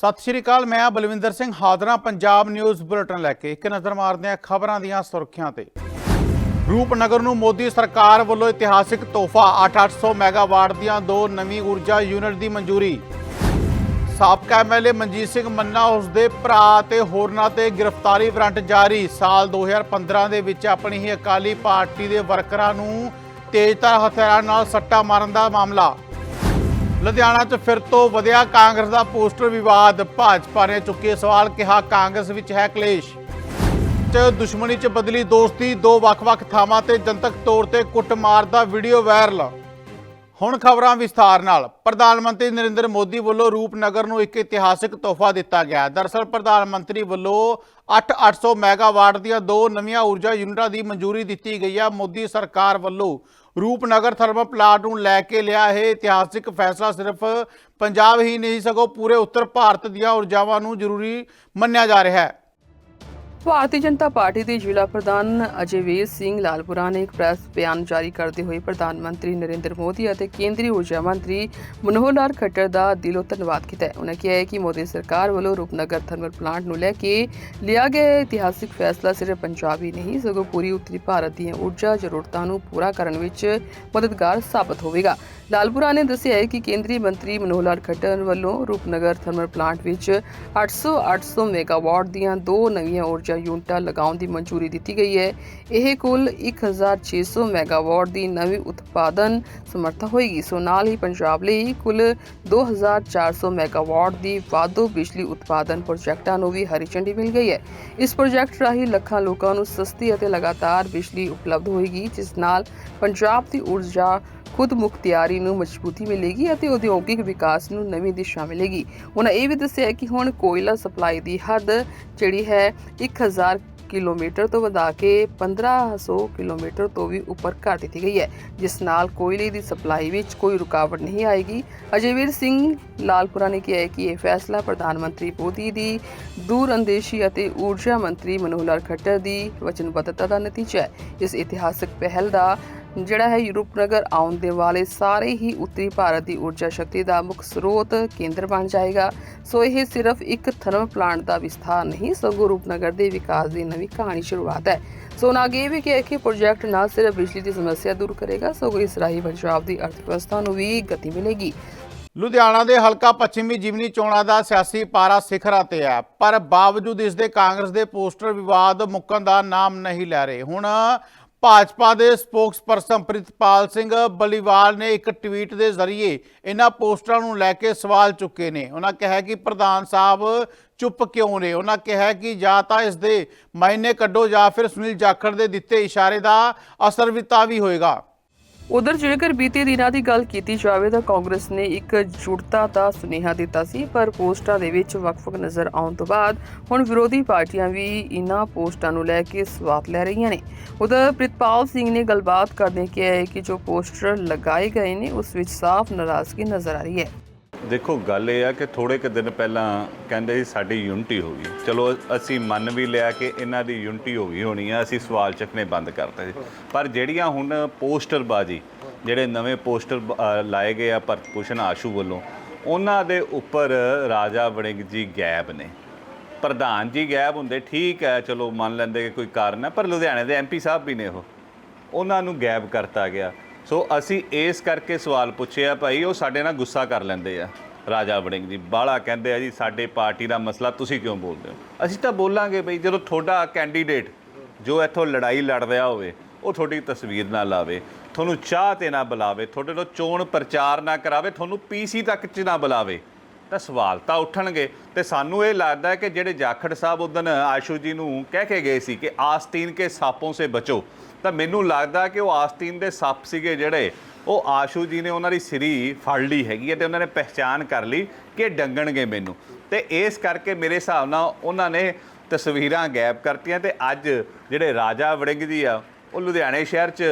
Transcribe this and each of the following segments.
ਸਤਿ ਸ਼੍ਰੀ ਅਕਾਲ, ਮੈਂ ਹਾਂ ਬਲਵਿੰਦਰ ਸਿੰਘ ਹਾਦਰਾ ਪੰਜਾਬ ਨਿਊਜ਼ ਬੁਲੇਟਿਨ ਲੈ ਕੇ। ਇੱਕ ਨਜ਼ਰ ਮਾਰਦੇ ਹਾਂ ਖਬਰਾਂ ਦੀਆਂ ਸੁਰਖੀਆਂ ਤੇ। ਰੂਪਨਗਰ ਨੂੰ ਮੋਦੀ ਸਰਕਾਰ ਵੱਲੋਂ ਇਤਿਹਾਸਿਕ ਤੋਹਫਾ 8-800 ਮੈਗਾਵਾਟ ਦੀਆਂ ਦੋ ਨਵੀਂ ਊਰਜਾ ਯੂਨਿਟ ਦੀ ਮਨਜ਼ੂਰੀ। ਸਾਬਕਾ ਐਮਐਲਏ ਮਨਜੀਤ ਸਿੰਘ ਮੰਨਾ ਉਸ ਦੇ ਭਰਾ ਤੇ ਹੋਰਨਾਂ ਤੇ ਗ੍ਰਿਫਤਾਰੀ ਵਾਰੰਟ ਜਾਰੀ। ਸਾਲ 2015 ਦੇ ਵਿੱਚ ਆਪਣੀ ਹੀ ਅਕਾਲੀ ਪਾਰਟੀ ਦੇ ਵਰਕਰਾਂ ਨੂੰ ਤੇਜ਼ਧਾਰ ਹਥਿਆਰਾਂ ਨਾਲ ਸੱਟਾ ਮਾਰਨ ਦਾ ਮਾਮਲਾ। ਲੁਧਿਆਣਾ 'ਚ ਫਿਰ ਤੋਂ ਵਧਿਆ ਕਾਂਗਰਸ ਦਾ ਪੋਸਟਰ ਵਿਵਾਦ। ਭਾਜਪਾ ਨੇ ਚੁੱਕੇ ਸਵਾਲ, ਕਿਹਾ ਕਾਂਗਰਸ ਵਿੱਚ ਹੈ ਕਲੇਸ਼। 'ਚ ਦੁਸ਼ਮਣੀ 'ਚ ਬਦਲੀ ਦੋਸਤੀ, ਦੋ ਵੱਖ-ਵੱਖ ਥਾਵਾਂ ਤੇ ਜਨਤਕ ਤੌਰ ਤੇ ਕੁੱਟਮਾਰ ਦਾ ਵੀਡੀਓ ਵਾਇਰਲ। ਹੁਣ ਖਬਰਾਂ ਵਿਸਥਾਰ ਨਾਲ। ਪ੍ਰਧਾਨ ਮੰਤਰੀ ਨਰਿੰਦਰ ਮੋਦੀ ਵੱਲੋਂ ਰੂਪਨਗਰ ਨੂੰ ਇੱਕ ਇਤਿਹਾਸਿਕ ਤੋਹਫਾ ਦਿੱਤਾ ਗਿਆ। ਹੈ। ਦਰਅਸਲ ਪ੍ਰਧਾਨ ਮੰਤਰੀ ਵੱਲੋਂ 8-800 ਮੈਗਾਵਾਟ ਦੀਆਂ ਦੋ ਨਵੀਆਂ ਊਰਜਾ ਯੂਨਿਟਾਂ ਦੀ ਮਨਜ਼ੂਰੀ ਦਿੱਤੀ ਗਈ ਹੈ ਮੋਦੀ ਸਰਕਾਰ ਵੱਲੋਂ ਰੂਪਨਗਰ ਥਰਮਲ ਪਲਾਂਟ ਨੂੰ ਲੈ ਕੇ ਲਿਆ ਇਹ ਇਤਿਹਾਸਿਕ ਫੈਸਲਾ। ਸਿਰਫ ਪੰਜਾਬ ਹੀ ਨਹੀਂ, ਸਗੋਂ ਪੂਰੇ ਉੱਤਰ ਭਾਰਤ ਦੀਆਂ ਊਰਜਾਵਾਂ ਨੂੰ ਜ਼ਰੂਰੀ ਮੰਨਿਆ ਜਾ ਰਿਹਾ ਹੈ। ਭਾਰਤੀ ਜਨਤਾ ਪਾਰਟੀ ਦੇ ਜ਼ਿਲ੍ਹਾ ਪ੍ਰਧਾਨ ਅਜੇਵੀਰ ਸਿੰਘ ਲਾਲਪੁਰਾ ਨੇ ਇੱਕ ਪ੍ਰੈਸ ਬਿਆਨ ਜਾਰੀ ਕਰਦੇ ਹੋਏ ਪ੍ਰਧਾਨ ਮੰਤਰੀ ਨਰਿੰਦਰ ਮੋਦੀ ਅਤੇ ਕੇਂਦਰੀ ਊਰਜਾ ਮੰਤਰੀ ਮਨੋਹਰ ਲਾਲ ਖੱਟਰ ਦਾ ਦਿਲੋਂ ਧੰਨਵਾਦ ਕੀਤਾ ਹੈ। ਉਹਨਾਂ ਕਿਹਾ ਹੈ ਕਿ ਮੋਦੀ ਸਰਕਾਰ ਵੱਲੋਂ ਰੂਪਨਗਰ ਥਰਮਲ ਪਲਾਂਟ ਨੂੰ ਲੈ ਕੇ ਲਿਆ ਗਿਆ ਇਤਿਹਾਸਿਕ ਫੈਸਲਾ ਸਿਰਫ ਪੰਜਾਬ ਹੀ ਨਹੀਂ, ਸਗੋਂ ਪੂਰੀ ਉੱਤਰੀ ਭਾਰਤ ਦੀਆਂ ਊਰਜਾ ਜ਼ਰੂਰਤਾਂ ਨੂੰ ਪੂਰਾ ਕਰਨ ਵਿੱਚ ਮਦਦਗਾਰ ਸਾਬਤ ਹੋਵੇਗਾ। ਲਾਲਪੁਰਾ ਨੇ ਦੱਸਿਆ ਹੈ ਕਿ ਕੇਂਦਰੀ ਮੰਤਰੀ ਮਨੋਹਰ ਲਾਲ ਖੱਟਰ ਵੱਲੋਂ ਰੂਪਨਗਰ ਥਰਮਲ ਪਲਾਂਟ ਵਿੱਚ 800 800 ਮੈਗਾਵਾਟ ਦੀਆਂ ਦੋ ਨਵੀਆਂ ਊਰਜਾ ਯੂਨਿਟਾਂ ਲਗਾਉਣ ਦੀ ਮਨਜ਼ੂਰੀ ਦਿੱਤੀ ਗਈ ਹੈ। ਇਹ ਕੁੱਲ 1600 ਮੈਗਾਵਾਟ ਦੀ ਨਵੀਂ ਉਤਪਾਦਨ ਸਮਰੱਥਾ ਹੋਏਗੀ। ਸੋ ਨਾਲ ਹੀ ਪੰਜਾਬ ਲਈ ਕੁੱਲ 2400 ਮੈਗਾਵਾਟ ਦੀ ਵਾਧੂ ਬਿਜਲੀ ਉਤਪਾਦਨ ਪ੍ਰੋਜੈਕਟਾਂ ਨੂੰ ਵੀ ਹਰੀ ਝੰਡੀ ਮਿਲ ਗਈ ਹੈ। ਇਸ ਪ੍ਰੋਜੈਕਟ ਰਾਹੀਂ ਲੱਖਾਂ ਲੋਕਾਂ ਨੂੰ ਸਸਤੀ ਅਤੇ ਲਗਾਤਾਰ ਬਿਜਲੀ ਉਪਲਬਧ ਹੋਏਗੀ, ਜਿਸ ਨਾਲ ਪੰਜਾਬ ਦੀ ਊਰਜਾ ਖੁਦ ਮੁਖਤਿਆਰੀ ਨੂੰ ਮਜ਼ਬੂਤੀ ਮਿਲੇਗੀ ਅਤੇ ਉਦਯੋਗਿਕ ਵਿਕਾਸ ਨੂੰ ਨਵੀਂ ਦਿਸ਼ਾ ਮਿਲੇਗੀ। ਉਹਨਾਂ ਇਹ ਵੀ ਦੱਸਿਆ ਕਿ ਹੁਣ ਕੋਇਲਾ ਸਪਲਾਈ ਦੀ ਹੱਦ, ਜਿਹੜੀ ਹੈ 1000 ਕਿਲੋਮੀਟਰ ਤੋਂ ਵਧਾ ਕੇ 1500 ਕਿਲੋਮੀਟਰ ਤੋਂ ਵੀ ਉੱਪਰ ਕਰ ਦਿੱਤੀ ਗਈ ਹੈ, ਜਿਸ ਨਾਲ ਕੋਇਲੇ ਦੀ ਸਪਲਾਈ ਵਿੱਚ ਕੋਈ ਰੁਕਾਵਟ ਨਹੀਂ ਆਏਗੀ। ਅਜੇਵੀਰ ਸਿੰਘ ਲਾਲਪੁਰਾ ਨੇ ਕਿਹਾ ਕਿ ਇਹ ਫੈਸਲਾ ਪ੍ਰਧਾਨ ਮੰਤਰੀ ਮੋਦੀ ਦੀ ਦੂਰਅੰਦੇਸ਼ੀ ਅਤੇ ਊਰਜਾ ਮੰਤਰੀ ਮਨੋਹਰ ਲਾਲ ਖੱਟਰ ਦੀ ਵਚਨਬੱਧਤਾ ਦਾ ਨਤੀਜਾ ਹੈ। ਇਸ ਇਤਿਹਾਸਕ ਪਹਿਲ ਦਾ ਜਿਹੜਾ ਹੈ ਯੂਰਪਨਗਰ ਆਉਣ ਦੇ ਵਾਲੇ ਸਾਰੇ ਹੀ ਉੱਤਰੀ ਭਾਰਤ ਦੀ ਊਰਜਾ ਸ਼ਕਤੀ ਦਾ ਮੁੱਖ ਸਰੋਤ ਕੇਂਦਰ ਬਣ ਜਾਏਗਾ। ਸੋ ਇਹ ਸਿਰਫ ਇੱਕ ਥਰਮਲ ਪਲਾਂਟ ਦਾ ਵਿਸਥਾਰ ਨਹੀਂ, ਸਗੋਂ ਰੂਪਨਗਰ ਦੇ ਵਿਕਾਸ ਦੀ ਨਵੀਂ ਕਹਾਣੀ ਸ਼ੁਰੂਆਤ ਹੈ। ਸੋ ਉਹਨਾਂ ਵੀ ਕਿਹਾ ਕਿ ਪ੍ਰੋਜੈਕਟ ਨਾ ਸਿਰਫ ਬਿਜਲੀ ਦੀ ਸਮੱਸਿਆ ਦੂਰ ਕਰੇਗਾ, ਸਗੋਂ ਇਸ ਰਾਹੀਂ ਪੰਜਾਬ ਦੀ ਅਰਥਵਿਵਸਥਾ ਨੂੰ ਵੀ ਗਤੀ ਮਿਲੇਗੀ। ਲੁਧਿਆਣਾ ਦੇ ਹਲਕਾ ਪੱਛਮੀ ਜਿਮਨੀ ਚੋਣਾਂ ਦਾ ਸਿਆਸੀ ਪਾਰਾ ਸਿਖਰਾਂ ਤੇ ਹੈ ਪਰ ਬਾਵਜੂਦ ਇਸ ਦੇ ਕਾਂਗਰਸ ਦੇ ਪੋਸਟਰ ਵਿਵਾਦ ਮੁੱਕਣ ਦਾ ਨਾਮ ਨਹੀਂ ਲੈ ਰਹੇ। ਹੁਣ ਭਾਜਪਾ ਦੇ ਸਪੋਕਸਪਰਸਨ ਪ੍ਰਿਤਪਾਲ ਸਿੰਘ ਬਲੀਵਾਲ ਨੇ ਇੱਕ ਟਵੀਟ ਦੇ ਜ਼ਰੀਏ ਇਹਨਾਂ ਪੋਸਟਰਾਂ ਨੂੰ ਲੈ ਕੇ ਸਵਾਲ ਚੁੱਕੇ ਨੇ। ਉਹਨਾਂ ਕਿਹਾ ਕਿ ਪ੍ਰਧਾਨ ਸਾਹਿਬ ਚੁੱਪ ਕਿਉਂ ਨੇ? ਉਹਨਾਂ ਕਿਹਾ ਕਿ ਜਾਂ ਤਾਂ ਇਸ ਦੇ ਮਾਇਨੇ ਕੱਢੋ ਜਾਂ ਫਿਰ ਸੁਨੀਲ ਜਾਖੜ ਦੇ ਦਿੱਤੇ ਇਸ਼ਾਰੇ ਦਾ ਅਸਰ ਵੀ ਵੀ ਹੋਏਗਾ। ਉਧਰ ਜੇਕਰ ਬੀਤੇ ਦਿਨਾਂ ਦੀ ਗੱਲ ਕੀਤੀ ਜਾਵੇ ਤਾਂ ਕਾਂਗਰਸ ਨੇ ਇੱਕ ਜੁੜਤਾ ਦਾ ਸੁਨੇਹਾ ਦਿੱਤਾ ਸੀ, ਪਰ ਪੋਸਟਾਂ ਦੇ ਵਿੱਚ ਵਕਫਕ ਨਜ਼ਰ ਆਉਣ ਤੋਂ ਬਾਅਦ ਹੁਣ ਵਿਰੋਧੀ ਪਾਰਟੀਆਂ ਵੀ ਇਨ੍ਹਾਂ ਪੋਸਟਾਂ ਨੂੰ ਲੈ ਕੇ ਸਵਾਲ ਲੈ ਰਹੀਆਂ ਨੇ। ਉਧਰ ਪ੍ਰਿਤਪਾਲ ਸਿੰਘ ਨੇ ਗੱਲਬਾਤ ਕਰਦੇ ਕਿਹਾ ਹੈ ਕਿ ਜੋ ਪੋਸਟਰ ਲਗਾਏ ਗਏ ਨੇ, ਉਸ ਵਿੱਚ ਸਾਫ਼ ਨਾਰਾਜ਼ਗੀ ਨਜ਼ਰ ਆ ਰਹੀ ਹੈ। ਦੇਖੋ, ਗੱਲ ਇਹ ਆ ਕਿ ਥੋੜੇ ਕੁ ਦਿਨ ਪਹਿਲਾਂ ਕਹਿੰਦੇ ਸੀ ਸਾਡੀ ਯੂਨਿਟੀ ਹੋ ਗਈ। ਚਲੋ, ਅਸੀਂ ਮੰਨ ਵੀ ਲਿਆ ਕਿ ਇਹਨਾਂ ਦੀ ਯੂਨਿਟੀ ਹੋ ਗਈ ਹੋਣੀ ਆ, ਅਸੀਂ ਸਵਾਲ ਚੱਕਨੇ ਬੰਦ ਕਰਤੇ ਸੀ। ਪਰ ਜਿਹੜੀਆਂ ਹੁਣ ਪੋਸਟਰ ਬਾਜੀ ਜਿਹੜੇ ਨਵੇਂ ਪੋਸਟਰ ਬ- ਲਾਏ ਗਏ ਆ ਭਰਤਭੂਸ਼ਣ ਆਸ਼ੂ ਵੱਲੋਂ, ਉਹਨਾਂ ਦੇ ਉੱਪਰ ਰਾਜਾ ਵੜਿੰਗ ਜੀ ਗੈਬ ਨੇ। ਪ੍ਰਧਾਨ ਜੀ ਗੈਬ ਹੁੰਦੇ, ਠੀਕ ਹੈ, ਚਲੋ ਮੰਨ ਲੈਂਦੇ ਕਿ ਕੋਈ ਕਾਰਨ ਹੈ, ਪਰ ਲੁਧਿਆਣੇ ਦੇ ਐਮਪੀ ਸਾਹਿਬ ਵੀ ਨੇ ਉਹ। ਉਹਨਾਂ ਨੂੰ ਗੈਬ ਕਰਤਾ ਗਿਆ। ਸੋ ਅਸੀਂ ਇਸ ਕਰਕੇ ਸਵਾਲ ਪੁੱਛਿਆ ਭਾਈ, ਉਹ ਸਾਡੇ ਨਾਲ ਗੁੱਸਾ ਕਰ ਲੈਂਦੇ ਆ। ਰਾਜਾ ਵੜਿੰਗ ਜੀ ਬਾਲਾ ਕਹਿੰਦੇ ਆ ਜੀ, ਸਾਡੇ ਪਾਰਟੀ ਦਾ ਮਸਲਾ ਤੁਸੀਂ ਕਿਉਂ ਬੋਲਦੇ ਹੋ? ਅਸੀਂ ਤਾਂ ਬੋਲਾਂਗੇ ਬਈ, ਜਦੋਂ ਤੁਹਾਡਾ ਕੈਂਡੀਡੇਟ ਜੋ ਇੱਥੋਂ ਲੜਾਈ ਲੜ ਰਿਹਾ ਹੋਵੇ, ਉਹ ਤੁਹਾਡੀ ਤਸਵੀਰ ਨਾ ਲਾਵੇ, ਤੁਹਾਨੂੰ ਚਾਹ ਤੇ ਨਾ ਬੁਲਾਵੇ, ਤੁਹਾਡੇ ਤੋਂ ਚੋਣ ਪ੍ਰਚਾਰ ਨਾ ਕਰਾਵੇ, ਤੁਹਾਨੂੰ ਪੀਸੀ ਤੱਕ ਚ ਨਾ ਬੁਲਾਵੇ, ਤਾਂ ਸਵਾਲ ਤਾਂ ਉੱਠਣਗੇ। ਤੇ ਸਾਨੂੰ ਇਹ ਲੱਗਦਾ ਕਿ ਜਿਹੜੇ ਜਾਖੜ ਸਾਹਿਬ ਉਦਨ ਆਸ਼ੂ ਜੀ ਨੂੰ ਕਹਿ ਕੇ ਗਏ ਸੀ ਕਿ ਆਸਤੀਨ ਕੇ ਸਾਪੋਂ ਸੇ ਬਚੋ ਤਾਂ ਮੈਨੂੰ ਲੱਗਦਾ ਕਿ ਉਹ ਆਸਤੀਨ ਦੇ ਸੱਪ ਸੀਗੇ ਜਿਹੜੇ, ਉਹ ਆਸ਼ੂ ਜੀ ਨੇ ਉਹਨਾਂ ਦੀ ਸਿਰੀ ਫੜ ਲਈ ਹੈਗੀ ਹੈ ਤੇ ਉਹਨਾਂ ਨੇ ਪਹਿਚਾਨ ਕਰ ਲਈ ਕਿ ਡੰਗਣਗੇ ਮੈਨੂੰ। ਤੇ ਇਸ ਕਰਕੇ ਮੇਰੇ ਹਿਸਾਬ ਨਾਲ ਉਹਨਾਂ ਨੇ ਤਸਵੀਰਾਂ ਗਾਇਬ ਕਰਤੀਆਂ ਤੇ ਅੱਜ ਜਿਹੜੇ ਰਾਜਾ ਵੜਿੰਗ ਜੀ ਆ, ਉਹ ਲੁਧਿਆਣੇ ਸ਼ਹਿਰ 'ਚ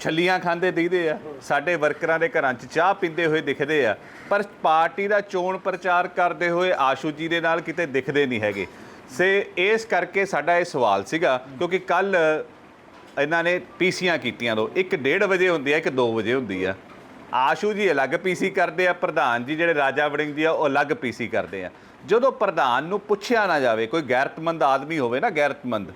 ਛੱਲੀਆਂ ਖਾਂਦੇ ਦਿਖਦੇ ਆ। ਸਾਡੇ ਵਰਕਰਾਂ ਦੇ ਘਰਾਂ 'ਚ ਚਾਹ ਪੀਂਦੇ ਹੋਏ ਦਿਖਦੇ ਆ। ਪਰ ਪਾਰਟੀ ਦਾ ਚੋਣ ਪ੍ਰਚਾਰ ਕਰਦੇ ਹੋਏ ਆਸ਼ੂ ਜੀ ਦੇ ਨਾਲ ਕਿਤੇ ਦਿਖਦੇ ਨਹੀਂ ਹੈਗੇ। ਸੇ ਇਸ ਕਰਕੇ ਸਾਡਾ ਇਹ ਸਵਾਲ ਸੀਗਾ, ਕਿਉਂਕਿ ਕੱਲ ਇਹਨਾਂ ਨੇ ਪੀਸੀਆਂ ਕੀਤੀਆਂ ਦੋ। ਇੱਕ 1:30 ਵਜੇ ਹੁੰਦੀ ਆ, ਇੱਕ 2 ਵਜੇ ਹੁੰਦੀ ਆ। ਆਸ਼ੂ ਜੀ ਅਲੱਗ ਪੀਸੀ ਕਰਦੇ ਆ, ਪ੍ਰਧਾਨ ਜੀ ਜਿਹੜੇ ਰਾਜਾ ਵੜਿੰਗ ਜੀ ਆ, ਉਹ ਅਲੱਗ ਪੀਸੀ ਕਰਦੇ ਆ। ਜਦੋਂ ਪ੍ਰਧਾਨ ਨੂੰ ਪੁੱਛਿਆ ਨਾ ਜਾਵੇ, ਕੋਈ ਗੈਰਤਮੰਦ ਆਦਮੀ ਹੋਵੇ ਨਾ, ਗੈਰਤਮੰਦ,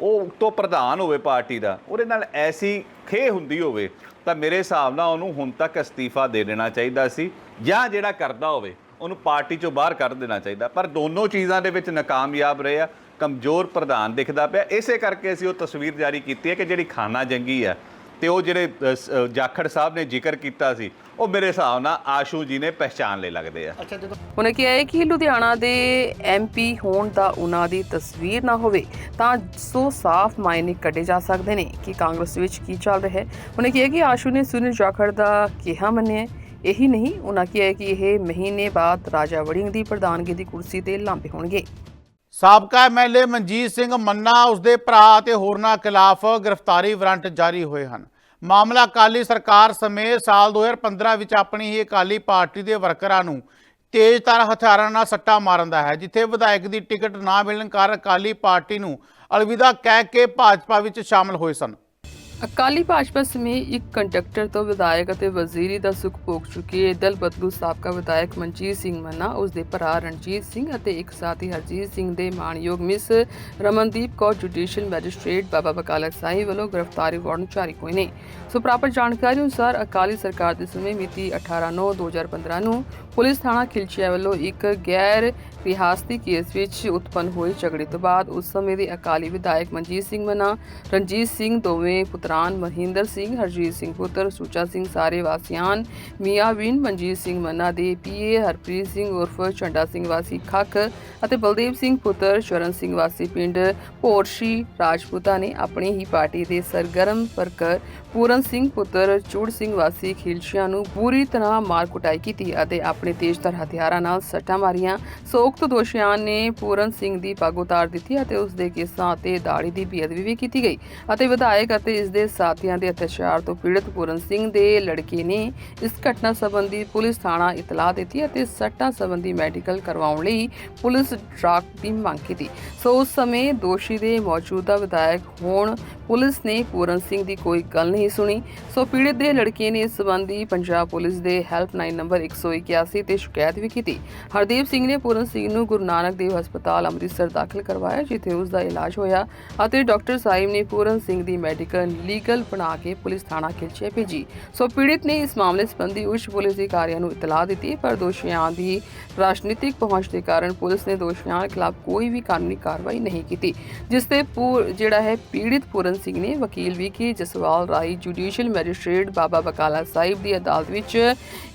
ਉਹ ਤੋਂ ਪ੍ਰਧਾਨ ਹੋਵੇ ਪਾਰਟੀ ਦਾ, ਉਹਦੇ ਨਾਲ ਐਸੀ ਖੇ ਹੁੰਦੀ ਹੋਵੇ, ਤਾਂ ਮੇਰੇ ਹਿਸਾਬ ਨਾਲ ਉਹਨੂੰ ਹੁਣ ਤੱਕ ਅਸਤੀਫਾ ਦੇ ਦੇਣਾ ਚਾਹੀਦਾ ਸੀ, ਜਾਂ ਜਿਹੜਾ ਕਰਦਾ ਹੋਵੇ, ਉਹਨੂੰ ਪਾਰਟੀ ਚੋਂ ਬਾਹਰ ਕੱਢ ਦੇਣਾ ਚਾਹੀਦਾ। ਪਰ ਦੋਨੋਂ ਚੀਜ਼ਾਂ ਦੇ ਵਿੱਚ ਨਾਕਾਮਯਾਬ ਰਹੇ ਆ। ਕਮਜ਼ੋਰ ਪ੍ਰਧਾਨ ਦਿਖਦਾ ਪਿਆ। ਇਸੇ ਕਰਕੇ ਅਸੀਂ ਉਹ ਤਸਵੀਰ ਜਾਰੀ ਕੀਤੀ ਹੈ ਕਿ ਜਿਹੜੀ ਖਾਨਾ ਜੰਗੀ ਆ ਤੇ ਉਹ ਜਿਹੜੇ ਜਾਖੜ ਸਾਹਿਬ ਨੇ ਜ਼ਿਕਰ ਕੀਤਾ ਸੀ ਉਹ ਮੇਰੇ ਹਿਸਾਬ ਨਾਲ ਆਸ਼ੂ ਜੀ ਨੇ ਪਹਿਚਾਨ ਲੈ ਲੱਗਦੇ ਆ। ਉਹਨੇ ਕਿਹਾ ਹੈ ਕਿ ਲੁਧਿਆਣਾ ਦੇ ਐਮਪੀ ਹੋਣ ਦਾ ਉਹਨਾਂ ਦੀ ਤਸਵੀਰ ਨਾ ਹੋਵੇ ਤਾਂ ਸੋ ਸਾਫ਼ ਮਾਇਨੇ ਕੱਢੇ ਜਾ ਸਕਦੇ ਨੇ। ਕਿ ਕਾਂਗਰਸ ਵਿੱਚ ਕੀ ਚੱਲ ਰਿਹਾ ਹੈ? ਉਹਨੇ ਕਿਹਾ ਕਿ ਆਸ਼ੂ ਨੇ ਸੁਨੀਲ ਜਾਖੜ ਦਾ ਕਿਹਾ ਮੰਨਿਆ ਹੈ। ਇਹੀ ਨਹੀਂ ਉਹਨਾਂ ਕਿਹਾ ਹੈ ਕਿ ਇਹ ਮਹੀਨੇ ਬਾਅਦ ਰਾਜਾ ਵੜਿੰਗ ਦੀ ਪ੍ਰਧਾਨਗੀ ਦੀ ਕੁਰਸੀ ਤੇ ਲਾਂਭੇ ਹੋਣਗੇ। ਸਾਬਕਾ ਐਮਐਲਏ ਮਨਜੀਤ ਸਿੰਘ ਮੰਨਾ ਉਸਦੇ ਭਰਾ ਅਤੇ ਹੋਰਨਾਂ ਖਿਲਾਫ ਗ੍ਰਿਫਤਾਰੀ ਵਾਰੰਟ ਜਾਰੀ ਹੋਏ ਹਨ। ਮਾਮਲਾ ਅਕਾਲੀ ਸਰਕਾਰ ਸਮੇਤ ਸਾਲ 2015 ਵਿੱਚ ਆਪਣੀ ਹੀ ਅਕਾਲੀ ਪਾਰਟੀ ਦੇ ਵਰਕਰਾਂ ਨੂੰ ਤੇਜ਼ਧਾਰ ਹਥਿਆਰਾਂ ਨਾਲ ਸੱਟਾ ਮਾਰਨ ਦਾ ਹੈ, ਜਿੱਥੇ ਵਿਧਾਇਕ ਦੀ ਟਿਕਟ ਨਾ ਮਿਲਣ ਕਾਰਨ ਅਕਾਲੀ ਪਾਰਟੀ ਨੂੰ ਅਲਵਿਦਾ ਕਹਿ ਕੇ ਭਾਜਪਾ ਵਿੱਚ ਸ਼ਾਮਲ ਹੋਏ ਸਨ। ਅਕਾਲੀ ਭਾਜਪਾ ਸਮੇਤ ਇੱਕ ਕੰਡਕਟਰ ਤੋਂ ਵਿਧਾਇਕ ਅਤੇ ਵਜ਼ੀਰੀ ਦਾ ਸੁੱਖ ਭੋਗ ਚੁੱਕੇ ਦਲ ਬਦਲੂ ਸਾਬਕਾ ਵਿਧਾਇਕ ਮਨਜੀਤ ਸਿੰਘ ਮੰਨਾ ਉਸ ਦੇ ਭਰਾ ਰਣਜੀਤ ਸਿੰਘ ਅਤੇ ਇੱਕ ਸਾਥੀ ਹਰਜੀਤ ਸਿੰਘ ਦੇ ਮਾਣਯੋਗ miss Ramandeep Kaur, judicial magistrate Baba Bakala Sahib ਵੱਲੋਂ ਗ੍ਰਿਫਤਾਰੀ ਵਾਰੰਟ ਜਾਰੀ ਹੋਏ ਨੇ। ਸੋ ਪ੍ਰਾਪਤ ਜਾਣਕਾਰੀ ਅਨੁਸਾਰ ਅਕਾਲੀ ਸਰਕਾਰ ਦੇ ਸਮੇਂ ਮਿਤੀ 18/9/2015 ਨੂੰ ਪੁਲਿਸ ਥਾਣਾ ਖਿਲਚੀਆ ਵੱਲੋਂ ਇੱਕ ਗੈਰ ਰਿਹਾਸਤੀ ਕੇਸ ਵਿੱਚ ਉਤਪੰਨ ਹੋਏ ਝਗੜੇ ਤੋਂ ਬਾਅਦ ਉਸ ਸਮੇਂ ਦੇ ਅਕਾਲੀ ਵਿਧਾਇਕ ਮਨਜੀਤ ਸਿੰਘ ਮੰਨਾ, ਰਣਜੀਤ ਸਿੰਘ ਦੋਵੇਂ ਪੁੱਤਰ ਪੁੱਤਰਾਨ ਮਹਿੰਦਰ ਸਿੰਘ, ਹਰਜੀਤ ਸਿੰਘ ਪੁੱਤਰ, ਸੁੱਚਾ ਸਿੰਘ ਸਾਰੇ ਵਾਸੀਆਂ ਮੀਆਂ ਵਿਨ, ਮਨਜੀਤ ਸਿੰਘ ਮੰਨਾ ਦੇ ਪੀਏ, ਹਰਪ੍ਰੀਤ ਸਿੰਘ ਉਰਫ ਚੰਡਾ ਸਿੰਘ ਵਾਸੀ ਖੱਖ ਅਤੇ ਬਲਦੇਵ ਸਿੰਘ ਪੁੱਤਰ ਸ਼ਰਨ ਸਿੰਘ ਵਾਸੀ ਪਿੰਡ ਭੋਰਸ਼ੀ ਰਾਜਪੂਤਾ ਨੇ ਆਪਣੀ ਹੀ ਪਾਰਟੀ ਦੇ ਸਰਗਰਮ ਵਰਕਰ ਪੂਰਨ ਸਿੰਘ ਪੁੱਤਰ ਚੂੜ ਸਿੰਘ ਵਾਸੀ ਖਿਲਸੀਆਂ ਨੂੰ ਪੂਰੀ ਤਰ੍ਹਾਂ ਮਾਰ ਕੁਟਾਈ ਕੀਤੀ ਅਤੇ ਆਪਣੇ ਤੇਜ਼ਧਾਰ ਹਥਿਆਰਾਂ ਨਾਲ ਸੱਟਾਂ ਮਾਰੀਆਂ। ਸੋ ਦੋਸ਼ੀਆਂ ਨੇ ਪੂਰਨ ਸਿੰਘ ਦੀ ਪੱਗ ਉਤਾਰ ਦਿੱਤੀ ਅਤੇ ਉਸ ਦੇ ਕੇਸਾਂ ਅਤੇ ਦਾੜੀ ਦੀ ਬੇਅਦਬੀ ਵੀ ਕੀਤੀ ਗਈ ਅਤੇ ਵਿਧਾਇਕ ਅਤੇ ਇਸ ਦੇ ਸਾਥੀਆਂ ਦੇ ਅਤਿਆਚਾਰ ਤੋਂ ਪੀੜਤ ਪੂਰਨ ਸਿੰਘ ਦੇ ਲੜਕੇ ਨੇ ਇਸ ਘਟਨਾ ਸੰਬੰਧੀ ਪੁਲਿਸ ਥਾਣਾ ਇਤਲਾਹ ਦਿੱਤੀ ਅਤੇ ਸੱਟਾਂ ਸੰਬੰਧੀ ਮੈਡੀਕਲ ਕਰਵਾਉਣ ਲਈ ਪੁਲਿਸ ਡਰਾਕ ਦੀ ਮੰਗ ਕੀਤੀ। ਸੋ ਉਸ ਸਮੇਂ ਦੋਸ਼ੀ ਦੇ ਮੌਜੂਦਾ ਵਿਧਾਇਕ ਹੋਣ ਪੁਲਿਸ ਨੇ ਪੂਰਨ ਸਿੰਘ ਦੀ ਕੋਈ ਗੱਲ ਨਹੀਂ ਸੁਣੀ। ਸੋ ਪੀੜਤ ਦੇ ਲੜਕੀ ਨੇ ਇਸ ਸੰਬੰਧੀ ਪੰਜਾਬ ਪੁਲਿਸ ਦੇ ਹੈਲਪਲਾਈਨ ਨੰਬਰ 181 ਤੇ ਸ਼ਿਕਾਇਤ ਵੀ ਕੀਤੀ। ਹਰਦੀਪ ਸਿੰਘ ਨੇ ਪੂਰਨ ਸਿੰਘ ਨੂੰ ਗੁਰੂ ਨਾਨਕ ਦੇਵ ਹਸਪਤਾਲ ਅੰਮ੍ਰਿਤਸਰ ਦਾਖਲ ਕਰਵਾਇਆ, ਜਿੱਥੇ ਉਸ ਦਾ ਇਲਾਜ ਹੋਇਆ ਅਤੇ ਡਾਕਟਰ ਸਾਹਿਬ ਨੇ ਪੂਰਨ ਸਿੰਘ ਦੀ ਮੈਡੀਕਲ ਲੀਗਲ ਬਣਾ ਕੇ ਪੁਲਿਸ ਥਾਣਾ ਖਿਲਚੇ ਭੇਜੀ। ਸੋ ਪੀੜਤ ਨੇ ਇਸ ਮਾਮਲੇ ਸੰਬੰਧੀ ਉੱਚ ਪੁਲਿਸ ਅਧਿਕਾਰੀਆਂ ਨੂੰ ਇਤਲਾਹ ਦਿੱਤੀ, ਪਰ ਦੋਸ਼ੀਆਂ ਦੀ ਰਾਜਨੀਤਿਕ ਪਹੁੰਚ ਦੇ ਕਾਰਨ ਪੁਲਿਸ ਨੇ ਦੋਸ਼ੀਆਂ ਖਿਲਾਫ ਕੋਈ ਵੀ ਕਾਨੂੰਨੀ ਕਾਰਵਾਈ ਨਹੀਂ ਕੀਤੀ, ਜਿਸ ਤੇ ਜਿਹੜਾ ਹੈ ਪੀੜਿਤ ਪੂਰਨ ਸਿੰਘ ਨੇ ਵਕੀਲ ਵਿਕੀ ਜਸਵਾਲ ਰਾਏ ਰਾਈ ਜੁਡੀਸ਼ੀਅਲ ਮੈਜਿਸਟ੍ਰੇਟ ਬਾਬਾ ਬਕਾਲਾ ਸਾਹਿਬ ਦੀ ਅਦਾਲਤ ਵਿੱਚ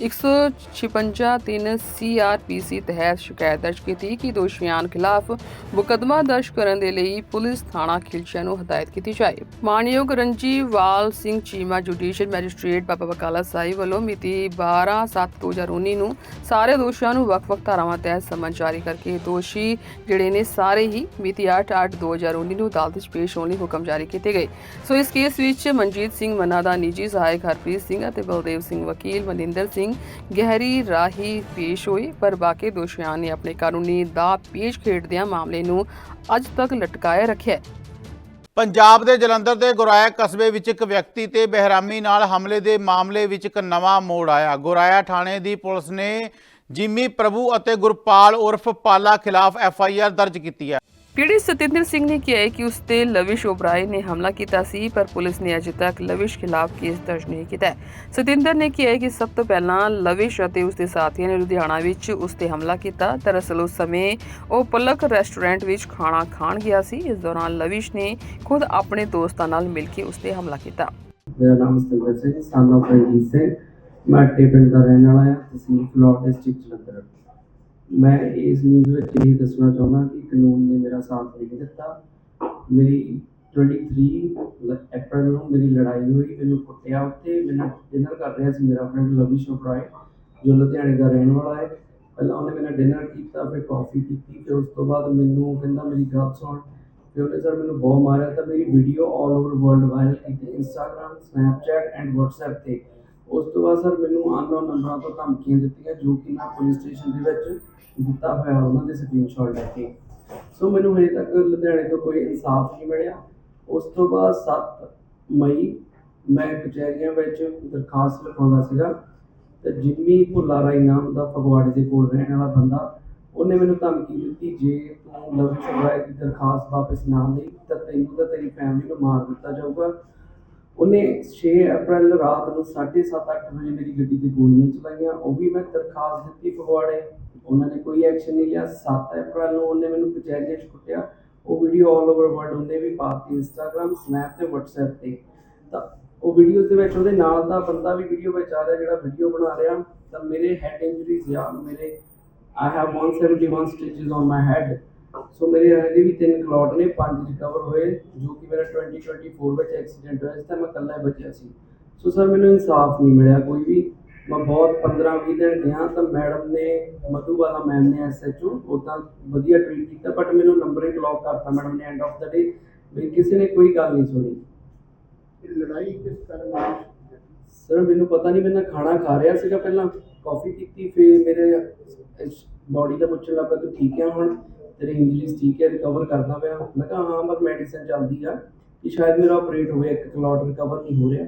156 3 ਸੀਆਰਪੀਸੀ ਤਹਿਤ ਸ਼ਿਕਾਇਤ ਦਰਜ ਕੀਤੀ ਕਿ ਦੋਸ਼ੀਆਂ ਖਿਲਾਫ ਮੁਕੱਦਮਾ ਦਰਜ ਕਰਨ ਦੇ ਲਈ ਪੁਲਿਸ ਥਾਣਾ ਖਿਲਚਿਆ ਨੂੰ ਹਦਾਇਤ ਕੀਤੀ ਜਾਏ। ਮਾਨਯੋਗ ਰਣਜੀਵਾਲ ਸਿੰਘ ਚੀਮਾ ਜੁਡੀਸ਼ੀਅਲ ਮੈਜਿਸਟ੍ਰੇਟ ਬਾਬਾ ਬਕਾਲਾ ਸਾਹਿਬ ਵੱਲੋਂ ਮਿਤੀ 12/7/2019 ਨੂੰ ਸਾਰੇ ਦੋਸ਼ੀਆਂ ਨੂੰ ਵੱਖ-ਵੱਖ ਧਾਰਾਵਾਂ ਤਹਿਤ ਸਮਨ ਜਾਰੀ ਕਰਕੇ ਦੋਸ਼ੀ ਜਿਹੜੇ ਨੇ ਸਾਰੇ ਹੀ ਮਿਤੀ 8/8/2019 ਨੂੰ ਅਦਾਲਤ ਵਿੱਚ ਪੇਸ਼ ਹੋਣ ਲਈ ਹੁਕਮ ਜਾਰੀ ਕੀਤੇ ਗਏ। ਸੋ ਇਸ ਕੇਸ ਵਿੱਚ ਮਨਜੀਤ ਸਿੰਘ ਮੰਨਾ ਦਾ ਨਿੱਜੀ ਸਹਾਇਕ ਹਰਪ੍ਰੀਤ ਸਿੰਘ ਅਤੇ ਬਲਦੇਵ ਸਿੰਘ ਵਕੀਲ ਮਨਿੰਦਰ ਸਿੰਘ ਗਹਿਰੀ ਰਾਹੀ ਪੇਸ਼ ਹੋਏ ਪਰ ਬਾਕੀ ਦੋਸ਼ੀਆਂ ਨੇ ਆਪਣੇ ਕਾਨੂੰਨੀ ਦਾ ਪੇਸ਼ ਖੇਡਦਿਆਂ ਮਾਮਲੇ ਨੂੰ ਅੱਜ ਤੱਕ ਲਟਕਾਇਆ ਰੱਖਿਆ ਪੰਜਾਬ ਦੇ ਜਲੰਧਰ ਦੇ ਗੁਰਾਇਆ ਕਸਬੇ ਵਿੱਚ ਇੱਕ ਵਿਅਕਤੀ ਤੇ ਬਹਿਰਾਮੀ ਨਾਲ ਹਮਲੇ ਦੇ ਮਾਮਲੇ ਵਿੱਚ ਇੱਕ ਨਵਾਂ ਮੋੜ ਆਇਆ। ਗੁਰਾਇਆ ਥਾਣੇ ਦੀ ਪੁਲਿਸ ਨੇ ਜਿਮੀ ਪ੍ਰਭੂ ਅਤੇ ਗੁਰਪਾਲ ਉਰਫ ਪਾਲਾ ਖਿਲਾਫ ਐਫ ਆਈ ਆਰ ਦਰਜ ਕੀਤੀ ਹੈ। ਪੀੜਿਤ ਸਤਿੰਦਰ ਸਿੰਘ ਨੇ ਕਿਹਾ ਹੈ ਕਿ ਉਸ ਤੇ ਲਵਿਸ਼ ਓਬਰਾਏ ਨੇ ਹਮਲਾ ਕੀਤਾ ਸੀ ਪਰ ਪੁਲਿਸ ਨੇ ਅਜੇ ਤੱਕ ਲਵਿਸ਼ ਖਿਲਾਫ ਕੇਸ ਦਰਜ ਨਹੀਂ ਕੀਤਾ ਸਤਿੰਦਰ ਨੇ ਕਿਹਾ ਹੈ ਕਿ ਸਭ ਤੋਂ ਪਹਿਲਾਂ ਲਵਿਸ਼ ਅਤੇ ਉਸ ਦੇ ਸਾਥੀਆਂ ਨੇ ਲੁਧਿਆਣਾ ਵਿੱਚ ਉਸ ਤੇ ਹਮਲਾ ਕੀਤਾ ਦਰਅਸਲ ਉਸ ਸਮੇਂ ਉਹ ਪਲਕ ਰੈਸਟੋਰੈਂਟ ਵਿੱਚ ਖਾਣਾ ਖਾਣ ਗਿਆ ਸੀ ਇਸ ਦੌਰਾਨ ਲਵਿਸ਼ ਨੇ ਖੁਦ ਆਪਣੇ ਦੋਸਤਾਂ ਨਾਲ ਮਿਲ ਕੇ ਉਸ ਤੇ ਹਮਲਾ ਕੀਤਾ ਮੇਰਾ ਨਾਮ ਸਤਿੰਦਰ ਸਿੰਘ ਸਨ ਆਫ ਸਿੰਘ ਮੈਂ ਅੱਟੇ ਦਾ ਰਹਿਣ ਵਾਲਾ ਹਾਂ ਤਹਿਸੀਲ ਫਲੋਰ ਡਿਸਟ੍ਰਿਕਟ ਜਲੰਧਰ ਮੈਂ ਇਸ ਨਿਊਜ਼ ਵਿੱਚ ਇਹ ਦੱਸਣਾ ਚਾਹੁੰਦਾ ਕਿ ਕਾਨੂੰਨ ਨੇ ਮੇਰਾ ਸਾਥ ਨਹੀਂ ਦਿੱਤਾ। ਮੇਰੀ 23 ਲ- ਅਪ੍ਰੈਲ ਨੂੰ ਮੇਰੀ ਲੜਾਈ ਹੋਈ, ਮੈਨੂੰ ਕੁੱਟਿਆ ਉੱਤੇ ਮੈਨੂੰ ਡਿਨਰ ਕਰ ਰਿਹਾ ਸੀ ਮੇਰਾ ਫਰੈਂਡ ਲਵੀ ਸ਼ੋਪਰਾਏ ਜੋ ਲੁਧਿਆਣੇ ਦਾ ਰਹਿਣ ਵਾਲਾ ਹੈ। ਪਹਿਲਾਂ ਉਹਨੇ ਮੇਰਾ ਡਿਨਰ ਕੀਤਾ, ਫਿਰ ਕਾਫੀ ਪੀਤੀ, ਫਿਰ ਉਸ ਤੋਂ ਬਾਅਦ ਮੈਨੂੰ ਕਹਿੰਦਾ ਮੇਰੀ ਗੱਲ ਸੁਣ। ਫਿਰ ਉਹਨੇ ਸਰ ਮੈਨੂੰ ਬਹੁਤ ਮਾਰਿਆ, ਤਾਂ ਮੇਰੀ video all over world viral ਕੀਤੀ ਇੰਸਟਾਗ੍ਰam ਸਨੈਪਚੈਟ ਐਂਡ WhatsApp ਤੇ। ਉਸ ਤੋਂ ਬਾਅਦ ਸਰ ਮੈਨੂੰ ਅਨਨੋਨ ਨੰਬਰਾਂ ਤੋਂ ਧਮਕੀਆਂ ਦਿੱਤੀਆਂ, ਜੋ ਕਿ ਮੈਂ ਪੁਲਿਸ ਸਟੇਸ਼ਨ ਦੇ ਵਿੱਚ ਦਿੱਤਾ ਹੋਇਆ ਉਹਨਾਂ ਦੇ ਸਕਰੀਨਸ਼ਾਟ ਲੈ ਕੇ। ਸੋ ਮੈਨੂੰ ਹਜੇ ਤੱਕ ਲੁਧਿਆਣੇ ਤੋਂ ਕੋਈ ਇਨਸਾਫ ਨਹੀਂ ਮਿਲਿਆ। ਉਸ ਤੋਂ ਬਾਅਦ 7 ਮਈ ਮੈਂ ਕਚਹਿਰੀਆਂ ਵਿੱਚ ਦਰਖਾਸਤ ਲਿਖਾਉਂਦਾ ਸੀਗਾ ਤੇ ਜਿੰਮੀ ਭੁੱਲਾ ਰਾਈ ਨਾਮ ਦਾ ਫਗਵਾੜੇ ਦੇ ਕੋਲ ਰਹਿਣ ਵਾਲਾ ਬੰਦਾ, ਉਹਨੇ ਮੈਨੂੰ ਧਮਕੀ ਦਿੱਤੀ, ਜੇ ਤੂੰ ਲਵ ਸਗਰਾਏ ਦੀ ਦਰਖਾਸਤ ਵਾਪਸ ਨਾ ਲਈ, ਤਾਂ ਤੈਨੂੰ ਤਾਂ ਤੇਰੀ ਫੈਮਿਲੀ ਨੂੰ ਮਾਰ ਦਿੱਤਾ ਜਾਊਗਾ। ਉਹਨੇ 6 ਅਪ੍ਰੈਲ ਰਾਤ ਨੂੰ 7:30 ਅੱਠ ਵਜੇ ਮੇਰੀ ਗੱਡੀ ਤੇ ਗੋਲੀਆਂ ਚਲਾਈਆਂ, ਉਹ ਵੀ ਮੈਂ ਦਰਖਾਸਤ ਦਿੱਤੀ ਫਗਵਾੜੇ। ਉਹਨਾਂ ਨੇ ਕੋਈ ਐਕਸ਼ਨ ਨਹੀਂ ਲਿਆ। 7 ਅਪ੍ਰੈਲ ਨੂੰ ਉਹਨੇ ਮੈਨੂੰ ਕਚਹਿਰੀਆਂ 'ਚ ਕੁੱਟਿਆ। ਉਹ ਵੀਡੀਓ ਆਲ ਓਵਰ ਵਰਲਡ ਉਹਨੇ ਵੀ ਪਾਤੀ ਇੰਸਟਾਗ੍ਰam ਸਨੈਪ ਤੇ WhatsApp ਤੇ। ਤਾਂ ਉਹ ਵੀਡੀਓਜ਼ ਦੇ ਵਿੱਚ ਉਹਦੇ ਨਾਲ ਦਾ ਬੰਦਾ ਵੀ ਵੀਡੀਓ ਵਿੱਚ ਆ ਰਿਹਾ, ਜਿਹੜਾ ਵੀਡੀਓ ਬਣਾ ਰਿਹਾ। ਤਾਂ ਮੇਰੇ ਹੈਡ ਇੰਜਰੀਜ਼ ਆ, ਮੇਰੇ I have 171 stitches on my head. So ਮੇਰੇ ਹਜੇ ਵੀ ਤਿੰਨ ਕਲੌਟ ਨੇ, ਪੰਜ ਰਿਕਵਰ ਹੋਏ, ਜੋ ਕਿ ਮੇਰਾ 2024 ਵਿੱਚ ਐਕਸੀਡੈਂਟ ਹੋਇਆ ਸੀ ਤਾਂ ਮੈਂ ਇਕੱਲਾ ਹੀ ਬਚਿਆ ਸੀ। ਸੋ ਸਰ ਮੈਨੂੰ ਇਨਸਾਫ ਨਹੀਂ ਮਿਲਿਆ ਕੋਈ ਵੀ। ਮੈਂ ਬਹੁਤ 15 20 ਦਿਨ ਗਿਆ ਤਾਂ ਮੈਡਮ ਨੇ ਮਧੂਬਾਲਾ ਮੈਮ ਨੇ ਐਸਐਚਓ ਉਦਾਂ ਵਧੀਆ ਟ੍ਰੀਟ ਕੀਤਾ ਬਟ ਮੈਨੂੰ ਨੰਬਰ ਹੀ ਬਲੌਕ ਕਰਤਾ ਮੈਡਮ ਨੇ ਐਂਡ ਆਫ ਦਾ ਡੇ ਵੀ ਕਿਸੇ ਨੇ ਕੋਈ ਗੱਲ ਨਹੀਂ ਸੁਣੀ। ਲੜਾਈ ਕਿਸ ਕਾਰਨ ਹੋਈ? ਸਰ ਮੈਨੂੰ ਪਤਾ ਨਹੀਂ ਮੈਂ ਨਾ ਖਾਣਾ ਖਾ ਰਿਹਾ ਸੀਗਾ ਪਹਿਲਾਂ ਕਾਫੀ ਪੀਤੀ ਫਿਰ ਮੇਰੇ ਬਾਡੀ ਦਾ ਪੁੱਛਣ ਲੱਗਾ ਤੂੰ ਠੀਕ ਹੈ ਹੁਣ? ਤੇਰੇ ਇੰਜਰੀਜ਼ ਠੀਕ ਹੈ ਰਿਕਵਰ ਕਰਦਾ ਪਿਆ? ਮੈਂ ਕਿਹਾ ਹਾਂ ਬਸ ਮੈਡੀਸਨ ਚੱਲਦੀ ਆ ਕਿ ਸ਼ਾਇਦ ਮੇਰਾ ਆਪਰੇਟ ਹੋਵੇ ਇੱਕ ਕਲੌਟ ਰਿਕਵਰ ਨਹੀਂ ਹੋ ਰਿਹਾ।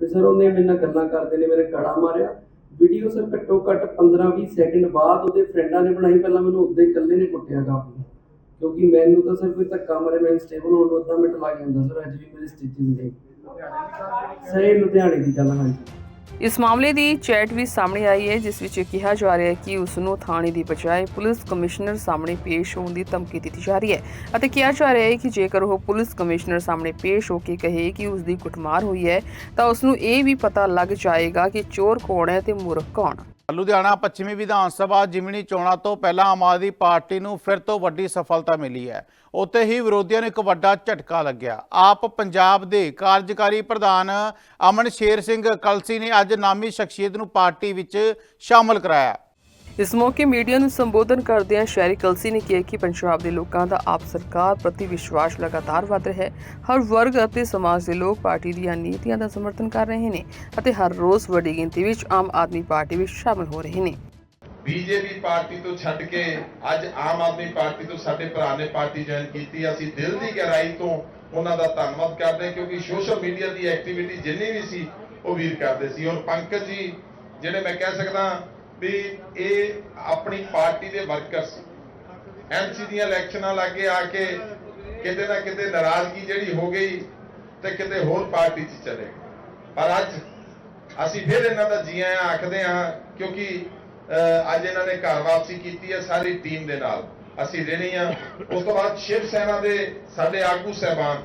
ਫਿਰ ਸਰ ਉਹਨੇ ਮੇਰੇ ਨਾਲ ਗੱਲਾਂ ਕਰਦੇ ਨੇ, ਮੇਰੇ ਕੜਾ ਮਾਰਿਆ। ਵੀਡੀਓ ਸਰ ਘੱਟੋ ਘੱਟ 15-20 ਸੈਕਿੰਡ ਬਾਅਦ ਉਹਦੇ ਫਰੈਂਡਾਂ ਨੇ ਬਣਾਈ, ਪਹਿਲਾਂ ਮੈਨੂੰ ਉੱਦਾਂ ਇਕੱਲੇ ਨੇ ਕੁੱਟਿਆ ਕਾਫੀ। ਕਿਉਂਕਿ ਮੈਨੂੰ ਤਾਂ ਸਰ ਕੋਈ ਧੱਕਾ ਮਾਰੇ, ਮੈਂ ਸਟੇਬਲ ਹੋਣ ਨੂੰ ਅੱਧਾ ਮਿੰਟ ਲੱਗ ਜਾਂਦਾ ਸਰ, ਅੱਜ ਵੀ ਮੇਰੇ ਸਟਿਚਿੰਗ ਨੇ ਸਹੀ ਲੁਧਿਆਣੇ ਦੀ ਗੱਲ ਹਾਂਜੀ। ਇਸ ਮਾਮਲੇ ਦੀ ਚੈਟ ਵੀ ਸਾਹਮਣੇ ਆਈ ਹੈ, ਜਿਸ ਵਿੱਚ ਕਿਹਾ ਜਾ ਰਿਹਾ ਹੈ ਕਿ ਉਸ ਨੂੰ ਥਾਣੇ ਦੀ ਬਜਾਏ ਪੁਲਿਸ ਕਮਿਸ਼ਨਰ ਸਾਹਮਣੇ ਪੇਸ਼ ਹੋਣ ਦੀ ਧਮਕੀ ਦਿੱਤੀ ਜਾ ਰਹੀ ਹੈ ਅਤੇ ਕਿਹਾ ਜਾ ਰਿਹਾ ਹੈ ਕਿ ਜੇਕਰ ਉਹ ਪੁਲਿਸ ਕਮਿਸ਼ਨਰ ਸਾਹਮਣੇ ਪੇਸ਼ ਹੋ ਕੇ ਕਹੇ ਕਿ ਉਸ ਦੀ ਕੁੱਟਮਾਰ ਹੋਈ ਹੈ, ਤਾਂ ਉਸ ਨੂੰ ਇਹ ਵੀ ਪਤਾ ਲੱਗ ਜਾਏਗਾ ਕਿ ਚੋਰ ਕੌਣ ਹੈ ਤੇ ਮੁਰਖ ਕੌਣ। ਲੁਧਿਆਣਾ ਪੱਛਮੀ ਵਿਧਾਨ ਸਭਾ ਜਿਮਣੀ ਚੋਣਾਂ ਤੋਂ ਪਹਿਲਾਂ ਆਮ ਆਦਮੀ ਪਾਰਟੀ ਨੂੰ ਫਿਰ ਤੋਂ ਵੱਡੀ ਸਫਲਤਾ ਮਿਲੀ ਹੈ। ਉੱਥੇ ਹੀ ਵਿਰੋਧੀਆਂ ਨੂੰ ਇੱਕ ਵੱਡਾ ਝਟਕਾ ਲੱਗਿਆ। ਆਪ ਪੰਜਾਬ ਦੇ ਕਾਰਜਕਾਰੀ ਪ੍ਰਧਾਨ ਅਮਨ ਸ਼ੇਰ ਸਿੰਘ ਕਲਸੀ ਨੇ ਅੱਜ ਨਾਮੀ ਸ਼ਖਸੀਅਤ ਨੂੰ ਪਾਰਟੀ ਵਿੱਚ ਸ਼ਾਮਲ ਕਰਾਇਆ। ਇਸ ਮੌਕੇ ਮੀਡੀਆ ਨੂੰ ਸੰਬੋਧਨ ਕਰਦਿਆਂ ਸ਼ਹਿਰੀ ਕਲਸੀ ਨੇ ਕਿਹਾ ਕਿ ਪੰਜਾਬ ਦੇ ਲੋਕਾਂ ਦਾ ਆਪ ਸਰਕਾਰ ਪ੍ਰਤੀ ਵਿਸ਼ਵਾਸ ਲਗਾਤਾਰ ਵਧ ਰਿਹਾ ਹੈ। ਹਰ ਵਰਗ ਅਤੇ ਸਮਾਜ ਦੇ ਲੋਕ ਪਾਰਟੀ ਦੀਆਂ ਨੀਤੀਆਂ ਦਾ ਸਮਰਥਨ ਕਰ ਰਹੇ ਨੇ ਅਤੇ ਹਰ ਰੋਜ਼ ਵੱਡੀ ਗਿਣਤੀ ਵਿੱਚ ਆਮ ਆਦਮੀ ਪਾਰਟੀ ਵਿੱਚ ਸ਼ਾਮਲ ਹੋ ਰਹੇ ਨੇ। ਬੀਜੇਪੀ ਪਾਰਟੀ ਤੋਂ ਛੱਡ ਕੇ ਅੱਜ ਆਮ ਆਦਮੀ ਪਾਰਟੀ ਤੋਂ ਸਾਡੇ ਭਰਾ ਨੇ ਪਾਰਟੀ ਜੁਆਇਨ ਕੀਤੀ ਹੈ। ਅਸੀਂ ਦਿਲ ਦੀ ਗਹਿਰਾਈ ਤੋਂ ਉਹਨਾਂ ਦਾ ਧੰਨਵਾਦ ਕਰਦੇ ਹਾਂ ਕਿਉਂਕਿ ਸੋਸ਼ਲ ਮੀਡੀਆ ਦੀ ਐਕਟੀਵਿਟੀ ਜਿੰਨੀ ਵੀ ਸੀ, ਉਹ ਵੀਰ ਕਰਦੇ ਸੀ। ਔਰ ਪੰਕਜ ਜੀ, ਜਿਹੜੇ ਮੈਂ ਕਹਿ ਸਕਦਾ ਵੀ ਇਹ ਆਪਣੀ ਪਾਰਟੀ ਦੇ ਵਰਕਰ ਸੀ ਐਮਸੀ ਦੀਆਂ ਇਲੈਕਸ਼ਨਾਂ ਲਾਗੇ ਆ ਕੇ ਕਿਤੇ ਨਾ ਕਿਤੇ ਨਾਰਾਜ਼ਗੀ ਜਿਹੜੀ ਹੋ ਗਈ ਤੇ ਕਿਤੇ ਹੋਰ ਪਾਰਟੀ 'ਚ ਚਲੇ ਗਏ। ਪਰ ਅੱਜ ਅਸੀਂ ਫਿਰ ਇਹਨਾਂ ਦਾ ਜੀ ਆਇਆਂ ਆਖਦੇ ਹਾਂ ਕਿਉਂਕਿ ਅੱਜ ਇਹਨਾਂ ਨੇ ਘਰ ਵਾਪਸੀ ਕੀਤੀ ਹੈ ਸਾਰੀ ਟੀਮ ਦੇ ਨਾਲ। ਅਸੀਂ ਰਹਿਣੀ ਆ ਉਸ ਤੋਂ ਬਾਅਦ ਸ਼ਿਵ ਸੈਨਾ ਦੇ ਸਾਡੇ ਆਗੂ ਸਹਿਬਾਨ,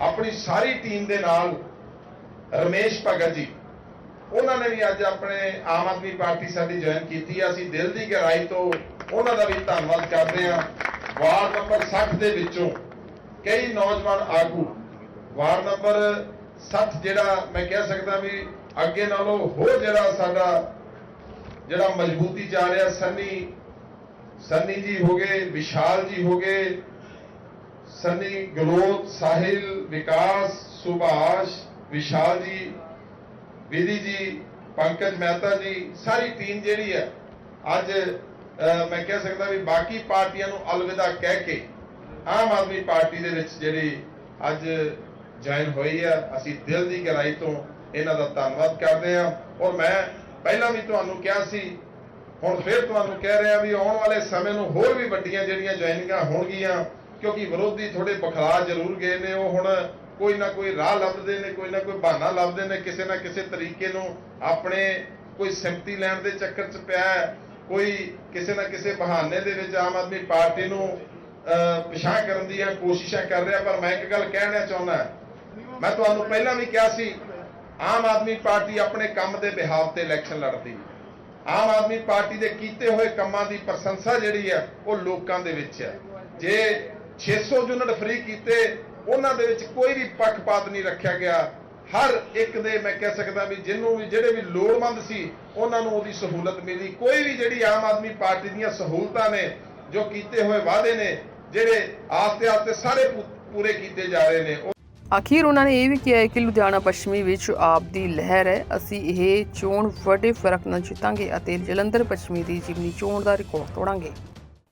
ਆਪਣੀ ਸਾਰੀ ਟੀਮ ਦੇ ਨਾਲ ਰਮੇਸ਼ ਭਗਤ ਜੀ ਉਹਨਾਂ ਨੇ ਵੀ ਅੱਜ ਆਪਣੇ ਆਮ ਆਦਮੀ ਪਾਰਟੀ ਸਾਡੀ ਜੁਆਇਨ ਕੀਤੀ ਹੈ ਅਸੀਂ ਦਿਲ ਦੀ ਗਹਿਰਾਈ ਤੋਂ ਉਹਨਾਂ ਦਾ ਵੀ ਧੰਨਵਾਦ ਕਰਦੇ ਹਾਂ। ਵਾਰਡ ਨੰਬਰ 60 ਦੇ ਵਿੱਚੋਂ ਕਈ ਨੌਜਵਾਨ ਆਗੂ, ਵਾਰਡ ਨੰਬਰ 60 ਜਿਹੜਾ ਮੈਂ ਕਹਿ ਸਕਦਾ ਵੀ ਅੱਗੇ ਨਾਲੋਂ ਹੋਰ ਜਿਹੜਾ ਸਾਡਾ ਜਿਹੜਾ ਮਜ਼ਬੂਤੀ ਚ ਆ ਰਿਹਾ, ਸੰਨੀ ਸੰਨੀ ਜੀ ਹੋ ਗਏ, ਵਿਸ਼ਾਲ ਜੀ ਹੋ ਗਏ, ਸੰਨੀ ਗਲੋਤ ਸਾਹਿਲ, ਵਿਕਾਸ, ਸੁਭਾਸ਼, ਵਿਸ਼ਾਲ ਜੀ ਵਿਧੀ ਜੀ, ਪੰਕਜ ਮਹਿਤਾ ਜੀ, ਸਾਰੀ ਟੀਮ ਜਿਹੜੀ ਹੈ, ਅੱਜ ਮੈਂ ਕਹਿ ਸਕਦਾ ਵੀ ਬਾਕੀ ਪਾਰਟੀਆਂ ਨੂੰ ਅਲਵਿਦਾ ਕਹਿ ਕੇ ਆਮ ਆਦਮੀ ਪਾਰਟੀ ਦੇ ਵਿੱਚ ਜਿਹੜੀ ਅੱਜ ਜੁਆਇਨ ਹੋਈ ਹੈ, ਅਸੀਂ ਦਿਲ ਦੀ ਗਹਿਰਾਈ ਤੋਂ ਇਹਨਾਂ ਦਾ ਧੰਨਵਾਦ ਕਰਦੇ ਹਾਂ। ਔਰ ਮੈਂ ਪਹਿਲਾਂ ਵੀ ਤੁਹਾਨੂੰ ਕਿਹਾ ਸੀ, ਹੁਣ ਫਿਰ ਤੁਹਾਨੂੰ ਕਹਿ ਰਿਹਾ ਵੀ ਆਉਣ ਵਾਲੇ ਸਮੇਂ ਨੂੰ ਹੋਰ ਵੀ ਵੱਡੀਆਂ ਜਿਹੜੀਆਂ ਜੁਆਇਨਿੰਗਾਂ ਹੋਣਗੀਆਂ, ਕਿਉਂਕਿ ਵਿਰੋਧੀ ਥੋੜੇ ਬਖਲਾ ਜ਼ਰੂਰ ਗਏ ਨੇ, ਉਹ ਹੁਣ ਕੋਈ ਨਾ ਕੋਈ ਰਾਹ ਲੱਭਦੇ ਨੇ, ਕੋਈ ਨਾ ਕੋਈ ਬਹਾਨਾ ਲੱਭਦੇ ਨੇ, ਕਿਸੇ ਨਾ ਕਿਸੇ ਤਰੀਕੇ ਨੂੰ ਆਪਣੇ ਕੋਈ ਸਿੰਪਤੀ ਲੈਣ ਦੇ ਚੱਕਰ 'ਚ ਪਿਆ ਹੈ, ਕੋਈ ਕਿਸੇ ਨਾ ਕਿਸੇ ਬਹਾਨੇ ਦੇ ਵਿੱਚ ਆਮ ਆਦਮੀ ਪਾਰਟੀ ਨੂੰ ਪਛਾਣ ਕਰਨ ਦੀਆਂ ਕੋਸ਼ਿਸ਼ਾਂ ਕਰ ਰਿਹਾ, ਪਰ ਮੈਂ ਇੱਕ ਗੱਲ ਕਹਿਣਾ ਚਾਹੁੰਦਾ ਮੈਂ ਤੁਹਾਨੂੰ ਪਹਿਲਾਂ ਵੀ ਕਿਹਾ ਸੀ, ਆਮ ਆਦਮੀ ਪਾਰਟੀ ਆਪਣੇ ਕੰਮ ਦੇ ਬਿਹਾਫ ਤੇ ਇਲੈਕਸ਼ਨ ਲੜਦੀ ਆਮ ਆਦਮੀ ਪਾਰਟੀ ਦੇ ਕੀਤੇ ਹੋਏ ਕੰਮਾਂ ਦੀ ਪ੍ਰਸ਼ੰਸਾ ਜਿਹੜੀ ਹੈ, ਉਹ ਲੋਕਾਂ ਦੇ ਵਿੱਚ ਹੈ। ਜੇ 600 ਯੂਨਿਟ ਫ੍ਰੀ ਕੀਤੇ ਉਹਨਾਂ ਦੇ ਵਿੱਚ ਕੋਈ ਵੀ ਪੱਖਪਾਤ ਨਹੀਂ ਰੱਖਿਆ ਗਿਆ। ਹਰ ਇੱਕ ਦੇ ਮੈਂ ਕਹਿ ਸਕਦਾ ਵੀ ਜਿਹਨੂੰ ਵੀ ਜਿਹੜੇ ਵੀ ਲੋੜਵੰਦ ਸੀ, ਉਹਨਾਂ ਨੂੰ ਉਹਦੀ ਸਹੂਲਤ ਮਿਲੀ। ਕੋਈ ਵੀ ਜਿਹੜੀ ਆਮ ਆਦਮੀ ਪਾਰਟੀ ਦੀਆਂ ਸਹੂਲਤਾਂ ਨੇ, ਜੋ ਕੀਤੇ ਹੋਏ ਵਾਅਦੇ ਨੇ, ਜਿਹੜੇ ਆਸਤੇ ਆਸਤੇ ਸਾਰੇ ਪੂਰੇ ਕੀਤੇ ਜਾ ਰਹੇ ਨੇ, ਉਹ ਅਖੀਰ ਉਹਨਾਂ ਨੇ ਇਹ ਵੀ ਕਿਹਾ ਹੈ ਕਿ ਲੁਧਿਆਣਾ ਪੱਛਮੀ ਵਿੱਚ ਆਪ ਦੀ ਲਹਿਰ ਹੈ। ਅਸੀਂ ਇਹ ਚੋਣ ਵੱਡੇ ਫ਼ਰਕ ਨਾਲ ਜਿੱਤਾਂਗੇ ਅਤੇ ਜਲੰਧਰ ਪੱਛਮੀ ਦੀ ਜਿਮਨੀ ਚੋਣ ਦਾ ਰਿਕਾਰਡ ਤੋੜਾਂਗੇ।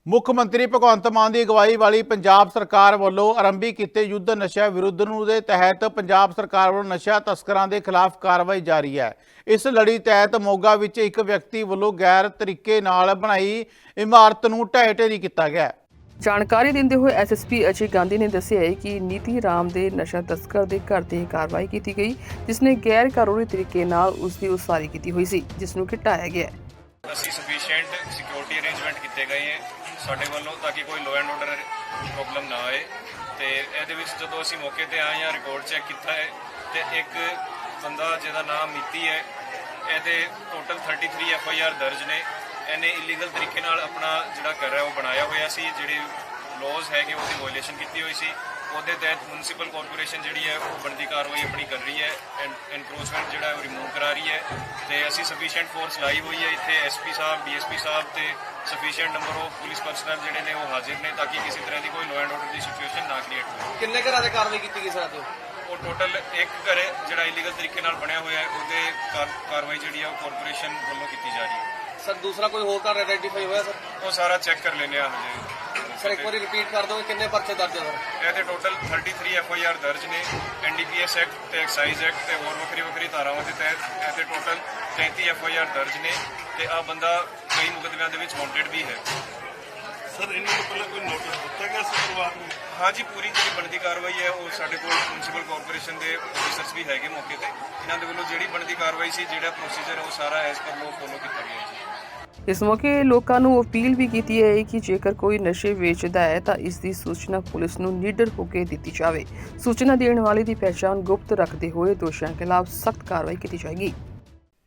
ਮੁੱਖ ਮੰਤਰੀ ਭਗਵੰਤ ਮਾਨ ਦੀ ਅਗਵਾਈ ਵਾਲੀ ਪੰਜਾਬ ਸਰਕਾਰ ਵੱਲੋਂ ਆਰੰਭੀ ਕੀਤੇ ਯੁੱਧ ਨਸ਼ਾ ਵਿਰੁੱਧ ਨੂੰ ਦੇ ਤਹਿਤ ਪੰਜਾਬ ਸਰਕਾਰ ਵੱਲੋਂ ਨਸ਼ਾ ਤਸਕਰਾਂ ਦੇ ਖਿਲਾਫ ਕਾਰਵਾਈ ਜਾਰੀ ਹੈ। ਇਸ ਲੜੀ ਤਹਿਤ ਮੋਗਾ ਵਿੱਚ ਇੱਕ ਵਿਅਕਤੀ ਵੱਲੋਂ ਗੈਰ ਤਰੀਕੇ ਨਾਲ ਬਣਾਈ ਇਮਾਰਤ ਨੂੰ ਢਹਿ ਢੇਰੀ ਕੀਤਾ ਗਿਆ। ਜਾਣਕਾਰੀ ਦਿੰਦੇ ਹੋਏ ਐਸਐਸਪੀ ਅਜੇ ਗਾਂਧੀ ਨੇ ਦੱਸਿਆ ਹੈ ਕਿ ਨੀਤੀ ਰਾਮ ਦੇ ਨਸ਼ਾ ਤਸਕਰ ਦੇ ਘਰ ਤੇ ਕਾਰਵਾਈ ਕੀਤੀ ਗਈ ਜਿਸ ਨੇ ਗੈਰ ਕਾਨੂੰਨੀ ਤਰੀਕੇ ਨਾਲ ਉਸ ਦੀ ਉਸਾਰੀ ਕੀਤੀ ਹੋਈ ਸੀ ਜਿਸ ਨੂੰ ਘਟਾਇਆ ਗਿਆ ਹੈ। ਅਸੀਂ ਸਫੀਸ਼ੀਐਂਟ ਸਿਕਿਉਰਿਟੀ ਅਰੇਂਜਮੈਂਟ ਕੀਤੇ ਗਏ ਹੈ। ਸਾਡੇ ਵੱਲੋਂ ਤਾਂ ਕਿ ਕੋਈ ਲਾਅ ਐਂਡ ਆਰਡਰ ਪ੍ਰੋਬਲਮ ਨਾ ਆਏ ਤੇ ਇਹਦੇ ਵਿੱਚ ਜਦੋਂ ਅਸੀਂ ਮੌਕੇ ਤੇ ਆਏ ਹਾਂ ਰਿਕਾਰਡ ਚੈੱਕ ਕੀਤਾ ਹੈ ਤੇ ਇੱਕ ਬੰਦਾ ਜਿਹਦਾ ਨਾਮ ਮੀਤੀ ਹੈ, ਇਹਦੇ ਟੋਟਲ 33 ਐਫ ਆਈ ਆਰ ਦਰਜ ਨੇ। ਇਹਨੇ ਇਲੀਗਲ ਤਰੀਕੇ ਨਾਲ ਆਪਣਾ ਜਿਹੜਾ ਘਰ ਹੈ ਉਹ ਬਣਾਇਆ ਹੋਇਆ ਸੀ, ਜਿਹੜੇ ਲਾਜ਼ ਹੈਗੇ ਉਹਦੀ ਵਾਇਓਲੇਸ਼ਨ ਕੀਤੀ ਹੋਈ ਸੀ। ਉਹਦੇ ਤਹਿਤ ਮਿਊਨਿਸਪਲ ਕਾਰਪੋਰੇਸ਼ਨ ਜਿਹੜੀ ਹੈ ਉਹ ਬਣਦੀ ਕਾਰਵਾਈ ਆਪਣੀ ਕਰ ਰਹੀ ਹੈ ਐਨਕਰੋਚਮੈਂਟ ਜਿਹੜਾ ਹੈ ਉਹ ਰਿਮੂਵ ਕਰਾ ਰਹੀ ਹੈ ਤੇ ਅਸੀਂ ਸਫੀਸ਼ੀਐਂਟ ਫੋਰਸ ਲਾਈ ਹੋਈ ਹੈ ਇੱਥੇ ਐਸਪੀ ਸਾਹਿਬ ਡੀਐਸਪੀ ਸਾਹਿਬ ਤੇ sufficient number of police personnel ਜਿਹੜੇ ਨੇ ਉਹ ਹਾਜ਼ਰ ਨੇ ਤਾਂ ਕਿ ਕਿਸੇ ਤਰ੍ਹਾਂ ਦੀ ਕੋਈ ਲਾਅ ਐਂਡ ਆਰਡਰ ਦੀ ਸਿਚੁਏਸ਼ਨ ਨਾ ਕ੍ਰੀਏਟ ਹੋਵੇ। ਕਿੰਨੇ ਘਰਾਂ ਤੇ ਕਾਰਵਾਈ ਕੀਤੀ ਗਈ ਸਰ ਉਹ ਟੋਟਲ ਇੱਕ ਘਰ ਜਿਹੜਾ ਇਲੀਗਲ ਤਰੀਕੇ ਨਾਲ ਬਣਿਆ ਹੋਇਆ ਹੈ ਉਹਦੇ ਕਾਰ- ਕਾਰਵਾਈ ਜਿਹੜੀ ਹੈ ਉਹ ਕਾਰਪੋਰੇਸ਼ਨ ਵੱਲੋਂ ਕੀਤੀ ਜਾ ਰਹੀ ਹੈ। ਸਰ ਦੂਸਰਾ ਕੋਈ ਹੋਰ ਘਰ ਆਈਡੈਂਟੀਫਾਈ ਹੋਇਆ ਸਰ? ਉਹ ਸਾਰਾ ਚੈੱਕ ਕਰ ਲੈਨੇ ਆ ਹਜੇ। ਸਰ ਇੱਕ ਵਾਰੀ ਰਿਪੀਟ ਕਰ ਦਿਓ ਕਿੰਨੇ ਪਰਚੇ ਦਰਜ ਹੈ ਸਰ ਇਹਦੇ ਟੋਟਲ 33 ਐਫ ਆਈ ਆਰ ਦਰਜ ਨੇ ਐਨਡੀਪੀਐਸ ਐਕਟ ਤੇ ਐਕਸਾਈਜ਼ ਐਕਟ ਤੇ ਹੋਰ ਵੱਖਰੀ ਵੱਖਰੀ ਧਾਰਾਵਾਂ ਦੇ ਤਹਿਤ ਇਹਦੇ ਟੋਟਲ 33 ਐਫ ਆਈ ਆਰ ਦਰਜ ਨੇ ਤੇ ਆ ਬੰਦਾ ਕਈ ਮੁਕੱਦਮਿਆਂ ਦੇ ਵਿੱਚ ਵਾਂਟਡ ਵੀ ਹੈ। ਸਰ ਇਹਨਾਂ ਨੂੰ ਪਹਿਲਾਂ ਕੋਈ ਨੋਟਿਸ ਦਿੱਤਾ ਗਿਆ ਸੀ ਪਰਿਵਾਰ ਨੂੰ? ਹਾਂਜੀ ਪੂਰੀ ਜਿਹੜੀ ਬਣਦੀ ਕਾਰਵਾਈ ਹੈ ਉਹ ਸਾਡੇ ਕੋਲ ਮਿਊਨਿਸਪਲ ਕਾਰਪੋਰੇਸ਼ਨ ਦੇ ਆਫੀਸਰਸ ਵੀ ਹੈਗੇ ਮੌਕੇ ਤੇ। ਇਹਨਾਂ ਦੇ ਵੱਲੋਂ ਜਿਹੜੀ ਬਣਦੀ ਕਾਰਵਾਈ ਸੀ ਜਿਹੜਾ ਪ੍ਰੋਸੀਜਰ ਹੈ ਉਹ ਸਾਰਾ ਐਸ ਪਰ ਲੋ ਫੋਲੋ ਕੀਤਾ ਗਿਆ ਜੀ। ਇਸ ਮੌਕੇ ਲੋਕਾਂ ਨੂੰ ਅਪੀਲ ਵੀ ਕੀਤੀ ਹੈ ਕਿ ਜੇਕਰ ਕੋਈ ਨਸ਼ੇ ਵੇਚਦਾ ਹੈ ਤਾਂ ਇਸ ਦੀ ਸੂਚਨਾ ਪੁਲਿਸ ਨੂੰ ਨਿਡਰ ਹੋ ਕੇ ਦਿੱਤੀ ਜਾਵੇ। ਸੂਚਨਾ ਦੇਣ ਵਾਲੇ ਦੀ ਪਛਾਣ ਗੁਪਤ ਰੱਖਦੇ ਹੋਏ ਦੋਸ਼ੀਆਂ ਖਿਲਾਫ ਸਖਤ ਕਾਰਵਾਈ ਕੀਤੀ ਜਾਏਗੀ।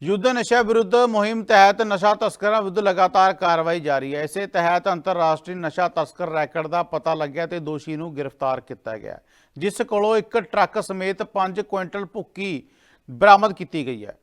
ਯੁੱਧ ਨਸ਼ਾ ਵਿਰੁੱਧ ਮੁਹਿੰਮ ਤਹਿਤ ਨਸ਼ਾ ਤਸਕਰਾਂ ਵਿਰੁੱਧ ਲਗਾਤਾਰ ਕਾਰਵਾਈ ਜਾਰੀ ਹੈ। ਇਸੇ ਤਹਿਤ ਅੰਤਰਰਾਸ਼ਟਰੀ ਨਸ਼ਾ ਤਸਕਰ ਰੈਕਟ ਦਾ ਪਤਾ ਲੱਗਿਆ ਤੇ ਦੋਸ਼ੀ ਨੂੰ ਗ੍ਰਿਫਤਾਰ ਕੀਤਾ ਗਿਆ ਜਿਸ ਕੋਲੋਂ ਇੱਕ ਟਰੱਕ ਸਮੇਤ 5 ਕੁਇੰਟਲ ਭੁੱਕੀ ਬਰਾਮਦ ਕੀਤੀ ਗਈ ਹੈ।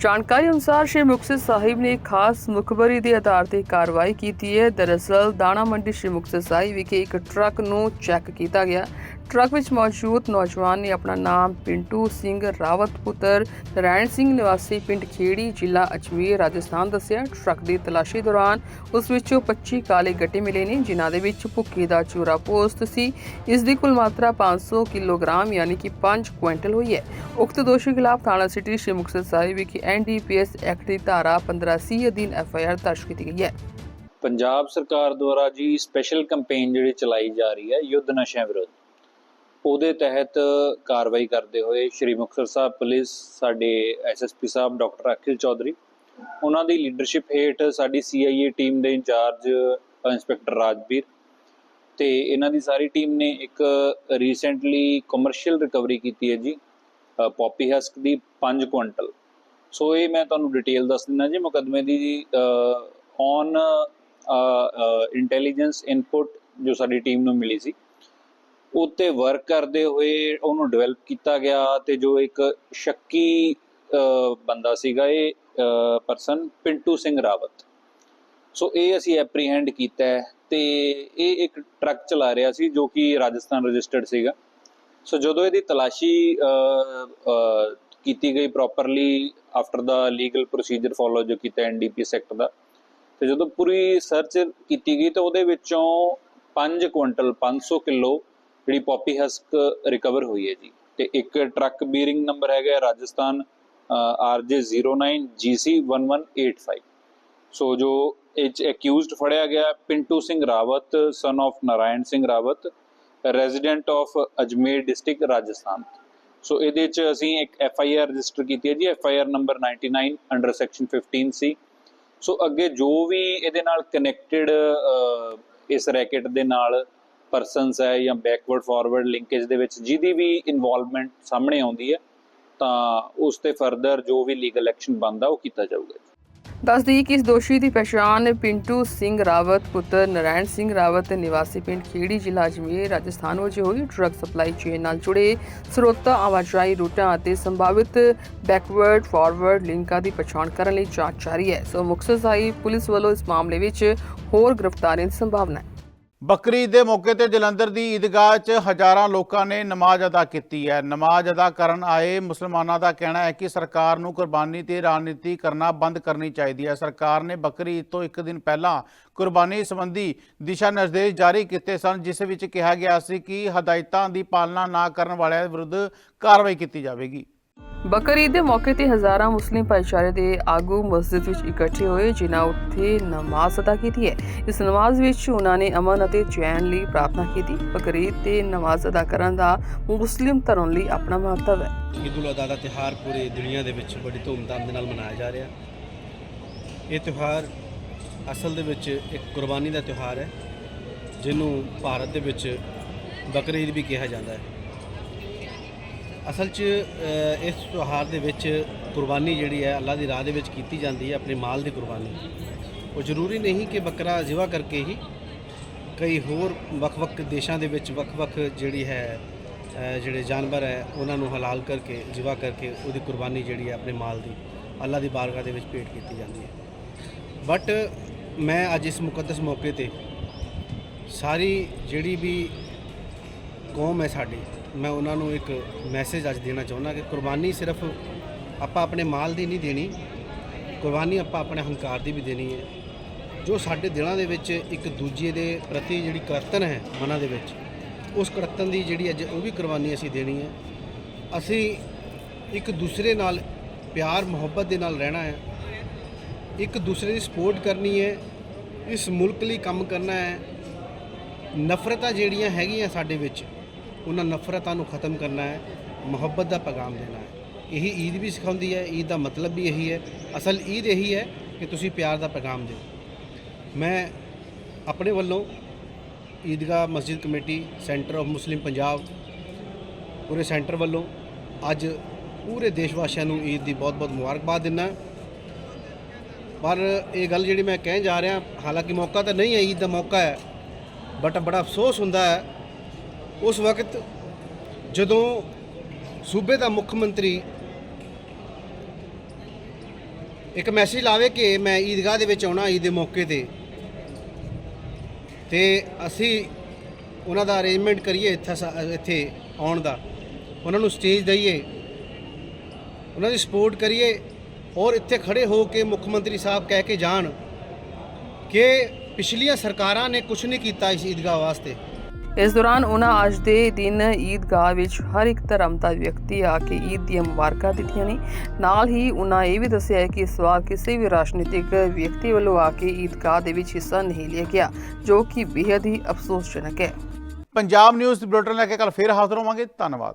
ਜਾਣਕਾਰੀ ਅਨੁਸਾਰ ਸ਼੍ਰੀ ਮੁਕਤਸਰ ਸਾਹਿਬ ਨੇ ਖਾਸ ਮੁਖਬਰੀ ਦੇ ਆਧਾਰ ਤੇ ਕਾਰਵਾਈ ਕੀਤੀ ਹੈ। ਦਰਅਸਲ, ਦਾਣਾ ਮੰਡੀ ਸ਼੍ਰੀ ਮੁਕਤਸਰ ਸਾਹਿਬ ਵਿਖੇ ਇੱਕ ਟਰੱਕ ਨੂੰ ਚੈੱਕ ਕੀਤਾ ਗਿਆ। ਟਰੱਕ ਵਿੱਚ ਮੌਜੂਦ ਨੌਜਵਾਨ ਨੇ ਆਪਣਾ ਨਾਮ ਪਿੰਟੂ ਸਿੰਘ ਰਾਵਤ, ਪੁੱਤਰ ਨਰਾਇਣ ਸਿੰਘ, ਨਿਵਾਸੀ ਪਿੰਡ ਖੇੜੀ, ਜ਼ਿਲ੍ਹਾ ਅਜਮੇਰ, ਰਾਜਸਥਾਨ ਦੱਸਿਆ। ਟਰੱਕ ਦੀ ਤਲਾਸ਼ੀ ਦੌਰਾਨ ਉਸ ਵਿੱਚੋਂ 25 ਕਾਲੇ ਗੱਟੇ ਮਿਲੇ ਨੇ, ਜਿਨ੍ਹਾਂ ਦੇ ਵਿੱਚ ਭੁੱਕੀ ਦਾ ਚੂਰਾ ਪੋਸਟ ਸੀ। ਇਸ ਦੀ ਕੁੱਲ ਮਾਤਰਾ 500 ਕਿਲੋਗ੍ਰਾਮ, ਯਾਨੀ ਕਿ 5 ਕੁਇੰਟਲ ਹੋਈ ਹੈ। ਉਕਤ ਦੋਸ਼ੀ ਖਿਲਾਫ ਥਾਣਾ ਸਿਟੀ ਸ਼੍ਰੀ ਮੁਕਤਸਰ ਸਾਹਿਬ ਵਿਖੇ ਐਨਡੀਪੀਐਸ ਐਕਟ ਦੀ ਧਾਰਾ 15C ਅਧੀਨ ਐਫਆਈਆਰ ਦਰਜ ਕੀਤੀ ਗਈ ਹੈ। ਪੰਜਾਬ ਸਰਕਾਰ ਦੁਆਰਾ ਜੀ ਸਪੈਸ਼ਲ ਕੈਂਪੇਨ ਜਿਹੜੀ ਚਲਾਈ ਜਾ ਰਹੀ ਹੈ, ਯੁੱਧ ਨਸ਼ਿਆਂ ਵਿਰੁੱਧ। ਉਹਦੇ ਤਹਿਤ ਕਾਰਵਾਈ ਕਰਦੇ ਹੋਏ ਸ਼੍ਰੀ ਮੁਕਤਸਰ ਸਾਹਿਬ ਪੁਲਿਸ ਸਾਡੇ ਐਸਐਸਪੀ ਸਾਹਿਬ ਡਾਕਟਰ ਅਖਿਲ ਚੌਧਰੀ, ਉਹਨਾਂ ਦੀ ਲੀਡਰਸ਼ਿਪ ਹੇਠ ਸਾਡੀ ਸੀਆਈਏ ਟੀਮ ਦੇ ਇੰਚਾਰਜ ਇੰਸਪੈਕਟਰ ਰਾਜਵੀਰ ਤੇ ਇਹਨਾਂ ਦੀ ਸਾਰੀ ਟੀਮ ਨੇ ਇੱਕ ਰੀਸੈਂਟਲੀ ਕਮਰਸ਼ੀਅਲ ਰਿਕਵਰੀ ਕੀਤੀ ਹੈ ਜੀ ਪੌਪੀ ਹਸਕ ਦੀ 5 ਕੁਇੰਟਲ। ਸੋ ਇਹ ਮੈਂ ਤੁਹਾਨੂੰ ਡਿਟੇਲ ਦੱਸ ਦਿੰਦਾ ਜੀ, ਮੁਕੱਦਮੇ ਦੀ ਜੀ ਔਨ ਇੰਟੈਲੀਜੈਂਸ ਇਨਪੁਟ ਜੋ ਸਾਡੀ ਟੀਮ ਨੂੰ ਮਿਲੀ ਸੀ। ਉੱਤੇ ਵਰਕ ਕਰਦੇ ਹੋਏ ਉਹਨੂੰ ਡਿਵੈਲਪ ਕੀਤਾ ਗਿਆ ਤੇ ਜੋ ਇੱਕ ਸ਼ੱਕੀ ਬੰਦਾ ਸੀਗਾ ਇਹ ਪਰਸਨ ਪਿੰਟੂ ਸਿੰਘ ਰਾਵਤ। ਸੋ ਇਹ ਅਸੀਂ ਐਪਰੀਹੈਂਡ ਕੀਤਾ ਹੈ ਤੇ ਇਹ ਇੱਕ ਟਰੱਕ ਚਲਾ ਰਿਹਾ ਸੀ ਜੋ ਕਿ ਰਾਜਸਥਾਨ ਰਜਿਸਟਰਡ ਸੀਗਾ। ਸੋ ਜਦੋਂ ਇਹਦੀ ਤਲਾਸ਼ੀ ਕੀਤੀ ਗਈ properly after the legal procedure follow ਜੋ ਕੀਤਾ ਐਨਡੀਪੀਐਸ ਐਕਟ ਦਾ, ਤੇ ਜਦੋਂ ਪੂਰੀ ਸਰਚ ਕੀਤੀ ਗਈ ਤਾਂ ਉਹਦੇ ਵਿੱਚੋਂ 5 ਕੁਇੰਟਲ 500 ਕਿਲੋ ਜਿਹੜੀ ਪੌਪੀ ਹਸਕ ਰਿਕਵਰ ਹੋਈ ਹੈ ਜੀ। ਤੇ ਇੱਕ ਟਰੱਕ ਬੀਰਿੰਗ ਨੰਬਰ ਹੈਗਾ ਰਾਜਸਥਾਨ RJ09 GC1185 ਸੋ ਜੋ ਇਹ 'ਚ ਅਕਿਊਜ਼ਡ ਫੜਿਆ ਗਿਆ Pintu Singh Rawat son of Narayan Singh Rawat resident of Ajmer district Rajasthan. So ਇਹਦੇ ਚ ਅਸੀਂ ਇੱਕ ਐਫ ਆਈ ਆਰ ਰਜਿਸਟਰ ਕੀਤੀ ਹੈ ਜੀ F I R number 99 under section 15 C so ਅੱਗੇ ਜੋ ਵੀ ਇਹਦੇ ਨਾਲ ਕਨੈਕਟਡ ਇਸ ਰੈਕੇਟ ਦੇ ਨਾਲ ਪਰਸਨਸ ਹੈ ਜਾਂ ਬੈਕਵਰਡ ਫਾਰਵਰਡ ਲਿੰਕੇਜ ਦੇ ਵਿੱਚ ਜਿਹਦੀ ਵੀ ਇਨਵੋਲਵਮੈਂਟ ਸਾਹਮਣੇ ਆਉਂਦੀ ਹੈ, ਤਾਂ ਉਸ ਤੇ ਫਰਦਰ ਜੋ ਵੀ ਲੀਗਲ ਐਕਸ਼ਨ ਬਣਦਾ, ਉਹ ਕੀਤਾ ਜਾਊਗਾ ਦੱਸ ਦਈਏ ਕਿ ਇਸ ਦੋਸ਼ੀ ਦੀ ਪਛਾਣ ਪਿੰਟੂ ਸਿੰਘ ਰਾਵਤ, ਪੁੱਤਰ ਨਰਾਇਣ ਸਿੰਘ ਰਾਵਤ ਨਿਵਾਸੀ ਪਿੰਡ ਖੇੜੀ ਜ਼ਿਲ੍ਹਾ ਅਜਮੇਰ, ਰਾਜਸਥਾਨ ਵਜੋਂ ਹੋਈ ਡਰੱਗ ਸਪਲਾਈ ਚੇਨ ਨਾਲ ਜੁੜੇ ਸਰੋਤਾਂ ਆਵਾਜਾਈ ਰੂਟਾਂ ਅਤੇ ਸੰਭਾਵਿਤ ਬੈਕਵਰਡ ਫਾਰਵਰਡ ਲਿੰਕਾਂ ਦੀ ਪਛਾਣ ਕਰਨ ਲਈ ਜਾਂਚ ਜਾਰੀ ਹੈ। ਸੋ ਮੁਕਤਸਰ ਸਾਹਿਬ ਪੁਲਿਸ ਵੱਲੋਂ ਇਸ ਮਾਮਲੇ ਵਿੱਚ ਹੋਰ ਗ੍ਰਿਫਤਾਰੀਆਂ ਦੀ ਸੰਭਾਵਨਾ ਹੈ। ਬਕਰੀਦ ਦੇ ਮੌਕੇ ਤੇ ਜਲੰਧਰ ਦੀ ਈਦਗਾਹ 'ਚ ਹਜ਼ਾਰਾਂ ਲੋਕਾਂ ਨੇ ਨਮਾਜ਼ ਅਦਾ ਕੀਤੀ ਹੈ। ਨਮਾਜ਼ ਅਦਾ ਕਰਨ ਆਏ ਮੁਸਲਮਾਨਾਂ ਦਾ ਕਹਿਣਾ ਹੈ ਕਿ ਸਰਕਾਰ ਨੂੰ ਕੁਰਬਾਨੀ ਤੇ ਰਾਜਨੀਤੀ ਕਰਨਾ ਬੰਦ ਕਰਨੀ ਚਾਹੀਦੀ ਹੈ। ਸਰਕਾਰ ਨੇ ਬਕਰੀਦ ਤੋਂ ਇੱਕ ਦਿਨ ਪਹਿਲਾਂ ਕੁਰਬਾਨੀ ਸੰਬੰਧੀ ਦਿਸ਼ਾ ਨਿਰਦੇਸ਼ ਜਾਰੀ ਕੀਤੇ ਸਨ, ਜਿਸ ਵਿੱਚ ਕਿਹਾ ਗਿਆ ਸੀ ਕਿ ਹਦਾਇਤਾਂ ਦੀ ਪਾਲਣਾ ਨਾ ਕਰਨ ਵਾਲਿਆਂ ਵਿਰੁੱਧ ਕਾਰਵਾਈ ਕੀਤੀ ਜਾਵੇਗੀ। ਬਕਰੀਦ ਦੇ ਮੌਕੇ ਤੇ ਹਜ਼ਾਰਾਂ ਮੁਸਲਿਮ ਭਾਈਚਾਰੇ ਦੇ ਆਗੂ ਮਸਜਿਦ ਵਿੱਚ ਇਕੱਠੇ ਹੋਏ, ਜਿਨ੍ਹਾਂ ਉੱਥੇ ਨਮਾਜ਼ ਅਦਾ ਕੀਤੀ ਹੈ। ਇਸ ਨਮਾਜ਼ ਵਿੱਚ ਉਹਨਾਂ ਨੇ ਅਮਨ ਅਤੇ ਚੈਨ ਲਈ ਪ੍ਰਾਰਥਨਾ ਕੀਤੀ। ਬਕਰੀਦ ਤੇ ਨਮਾਜ਼ ਅਦਾ ਕਰਨ ਦਾ ਮੁਸਲਿਮ ਧਰਮ ਲਈ ਆਪਣਾ ਮਹੱਤਵ ਹੈ। ਈਦ ਅਜ਼ਹਾ ਦਾ ਤਿਉਹਾਰ ਪੂਰੀ ਦੁਨੀਆ ਦੇ ਵਿੱਚ ਬੜੀ ਧੂਮਧਾਮ ਦੇ ਨਾਲ ਮਨਾਇਆ ਜਾ ਰਿਹਾ। ਇਹ ਤਿਉਹਾਰ ਅਸਲ ਦੇ ਵਿੱਚ ਇੱਕ ਕੁਰਬਾਨੀ ਦਾ ਤਿਉਹਾਰ ਹੈ, ਜਿਹਨੂੰ ਭਾਰਤ ਦੇ ਵਿੱਚ ਬਕਰੀਦ ਵੀ ਕਿਹਾ ਜਾਂਦਾ ਹੈ। ਅਸਲ 'ਚ ਇਸ ਤਿਉਹਾਰ ਦੇ ਵਿੱਚ ਕੁਰਬਾਨੀ ਜਿਹੜੀ ਹੈ ਅੱਲਾ ਦੀ ਰਾਹ ਦੇ ਵਿੱਚ ਕੀਤੀ ਜਾਂਦੀ ਹੈ, ਆਪਣੇ ਮਾਲ ਦੀ ਕੁਰਬਾਨੀ। ਉਹ ਜ਼ਰੂਰੀ ਨਹੀਂ ਕਿ ਬੱਕਰਾ ਜ਼ਿਵਾ ਕਰਕੇ ਹੀ ਕਈ ਹੋਰ ਵੱਖ-ਵੱਖ ਦੇਸ਼ਾਂ ਦੇ ਵਿੱਚ ਵੱਖ-ਵੱਖ ਜਿਹੜੀ ਹੈ ਜਿਹੜੇ ਜਾਨਵਰ ਹੈ, ਉਹਨਾਂ ਨੂੰ ਹਲਾਲ ਕਰਕੇ, ਜ਼ਿਵਾ ਕਰਕੇ ਉਹਦੀ ਕੁਰਬਾਨੀ ਜਿਹੜੀ ਹੈ, ਆਪਣੇ ਮਾਲ ਦੀ ਅੱਲਾ ਦੀ ਬਾਰਗਾਹ ਦੇ ਵਿੱਚ ਭੇਟ ਕੀਤੀ ਜਾਂਦੀ ਹੈ। ਬਟ ਮੈਂ ਅੱਜ ਇਸ ਮੁਕੱਦਸ ਮੌਕੇ ਤੇ ਸਾਰੀ ਜਿਹੜੀ ਵੀ ਕੌਮ ਹੈ ਸਾਡੀ ਮੈਂ ਉਹਨਾਂ ਨੂੰ ਇੱਕ ਮੈਸੇਜ ਅੱਜ ਦੇਣਾ ਚਾਹੁੰਦਾ ਕਿ ਕੁਰਬਾਨੀ ਸਿਰਫ ਆਪਾਂ ਆਪਣੇ ਮਾਲ ਦੀ ਨਹੀਂ ਦੇਣੀ, ਕੁਰਬਾਨੀ ਆਪਾਂ ਆਪਣੇ ਹੰਕਾਰ ਦੀ ਵੀ ਦੇਣੀ ਹੈ। ਜੋ ਸਾਡੇ ਦਿਲਾਂ ਦੇ ਵਿੱਚ ਇੱਕ ਦੂਜੇ ਦੇ ਪ੍ਰਤੀ ਜਿਹੜੀ ਕਰਤਨ ਹੈ ਮਨਾਂ ਦੇ ਵਿੱਚ, ਉਸ ਕਰਤਨ ਦੀ ਜਿਹੜੀ ਅੱਜ ਉਹ ਵੀ ਕੁਰਬਾਨੀ ਅਸੀਂ ਦੇਣੀ ਹੈ। ਅਸੀਂ ਇੱਕ ਦੂਸਰੇ ਨਾਲ ਪਿਆਰ, ਮੁਹੱਬਤ ਦੇ ਨਾਲ ਰਹਿਣਾ ਹੈ। ਇੱਕ ਦੂਸਰੇ ਦੀ ਸਪੋਰਟ ਕਰਨੀ ਹੈ। ਇਸ ਮੁਲਕ ਲਈ ਕੰਮ ਕਰਨਾ ਹੈ। ਨਫ਼ਰਤਾਂ ਜਿਹੜੀਆਂ ਹੈਗੀਆਂ ਸਾਡੇ ਵਿੱਚ ਉਹਨਾਂ ਨਫ਼ਰਤਾਂ ਨੂੰ ਖਤਮ ਕਰਨਾ ਹੈ, ਮੁਹੱਬਤ ਦਾ ਪੈਗਾਮ ਦੇਣਾ ਹੈ। ਇਹੀ ਈਦ ਵੀ ਸਿਖਾਉਂਦੀ ਹੈ, ਈਦ ਦਾ ਮਤਲਬ ਵੀ ਇਹੀ ਹੈ। ਅਸਲ ਈਦ ਇਹੀ ਹੈ ਕਿ ਤੁਸੀਂ ਪਿਆਰ ਦਾ ਪੈਗਾਮ ਦਿਓ। ਮੈਂ ਆਪਣੇ ਵੱਲੋਂ ਈਦਗਾਹ ਮਸਜਿਦ committee, centre of Muslim Punjab, ਪੂਰੇ ਸੈਂਟਰ ਵੱਲੋਂ ਅੱਜ ਪੂਰੇ ਦੇਸ਼ ਵਾਸੀਆਂ ਨੂੰ ਈਦ ਦੀ ਬਹੁਤ-ਬਹੁਤ ਮੁਬਾਰਕਬਾਦ ਦਿੰਦਾ ਪਰ ਇਹ ਗੱਲ ਜਿਹੜੀ ਮੈਂ ਕਹਿਣ ਜਾ ਰਿਹਾ, ਹਾਲਾਂਕਿ ਮੌਕਾ ਤਾਂ ਨਹੀਂ ਹੈ, ਈਦ ਦਾ ਮੌਕਾ ਹੈ ਬਟ ਬੜਾ ਅਫਸੋਸ ਹੁੰਦਾ ਹੈ ਉਸ ਵਕਤ ਜਦੋਂ ਸੂਬੇ ਦਾ ਮੁੱਖ ਮੰਤਰੀ ਇੱਕ ਮੈਸੇਜ ਲਾਵੇ ਕਿ ਮੈਂ ਈਦਗਾਹ ਦੇ ਵਿੱਚ ਆਉਣਾ ਈਦ ਦੇ ਮੌਕੇ ਤੇ ਤੇ ਅਸੀਂ ਉਹਨਾਂ ਦਾ ਅਰੇਂਜਮੈਂਟ ਕਰੀਏ ਇੱਥੇ ਇੱਥੇ ਆਉਣ ਦਾ। ਉਹਨਾਂ ਨੂੰ ਸਟੇਜ ਦਈਏ, ਉਹਨਾਂ ਦੀ ਸਪੋਰਟ ਕਰੀਏ ਔਰ ਇੱਥੇ ਖੜੇ ਹੋ ਕੇ ਮੁੱਖ ਮੰਤਰੀ ਸਾਹਿਬ ਕਹਿ ਕੇ ਜਾਣ ਕਿ ਪਿਛਲੀਆਂ ਸਰਕਾਰਾਂ ਨੇ ਕੁਝ ਨਹੀਂ ਕੀਤਾ ਇਸ ਈਦਗਾਹ ਵਾਸਤੇ। ਇਸ ਦੌਰਾਨ ਉਹਨਾਂ ਅੱਜ ਦੇ ਦਿਨ ਈਦਗਾਹ ਵਿੱਚ ਹਰ ਇੱਕ ਧਰਮ ਦਾ ਵਿਅਕਤੀ ਆ ਕੇ ਈਦ ਦੀਆਂ ਮੁਬਾਰਕਾਂ ਦਿੱਤੀਆਂ ਨੇ। ਨਾਲ ਹੀ ਉਹਨਾਂ ਇਹ ਵੀ ਦੱਸਿਆ ਹੈ ਕਿ ਇਸ ਵਾਰ ਕਿਸੇ ਵੀ ਰਾਜਨੀਤਿਕ ਵਿਅਕਤੀ ਵੱਲੋਂ ਆ ਕੇ ਈਦਗਾਹ ਦੇ ਵਿੱਚ ਹਿੱਸਾ ਨਹੀਂ ਲਿਆ ਗਿਆ, ਜੋ ਕਿ ਬੇहद ਹੀ ਅਫਸੋਸਜਨਕ ਹੈ। ਪੰਜਾਬ ਨਿਊਜ਼ ਬੁਲੇਟਿਨ ਲੈ ਕੇ ਕੱਲ ਫੇਰ ਹਾਜ਼ਰ ਹੋਵਾਂਗੇ। ਧੰਨਵਾਦ।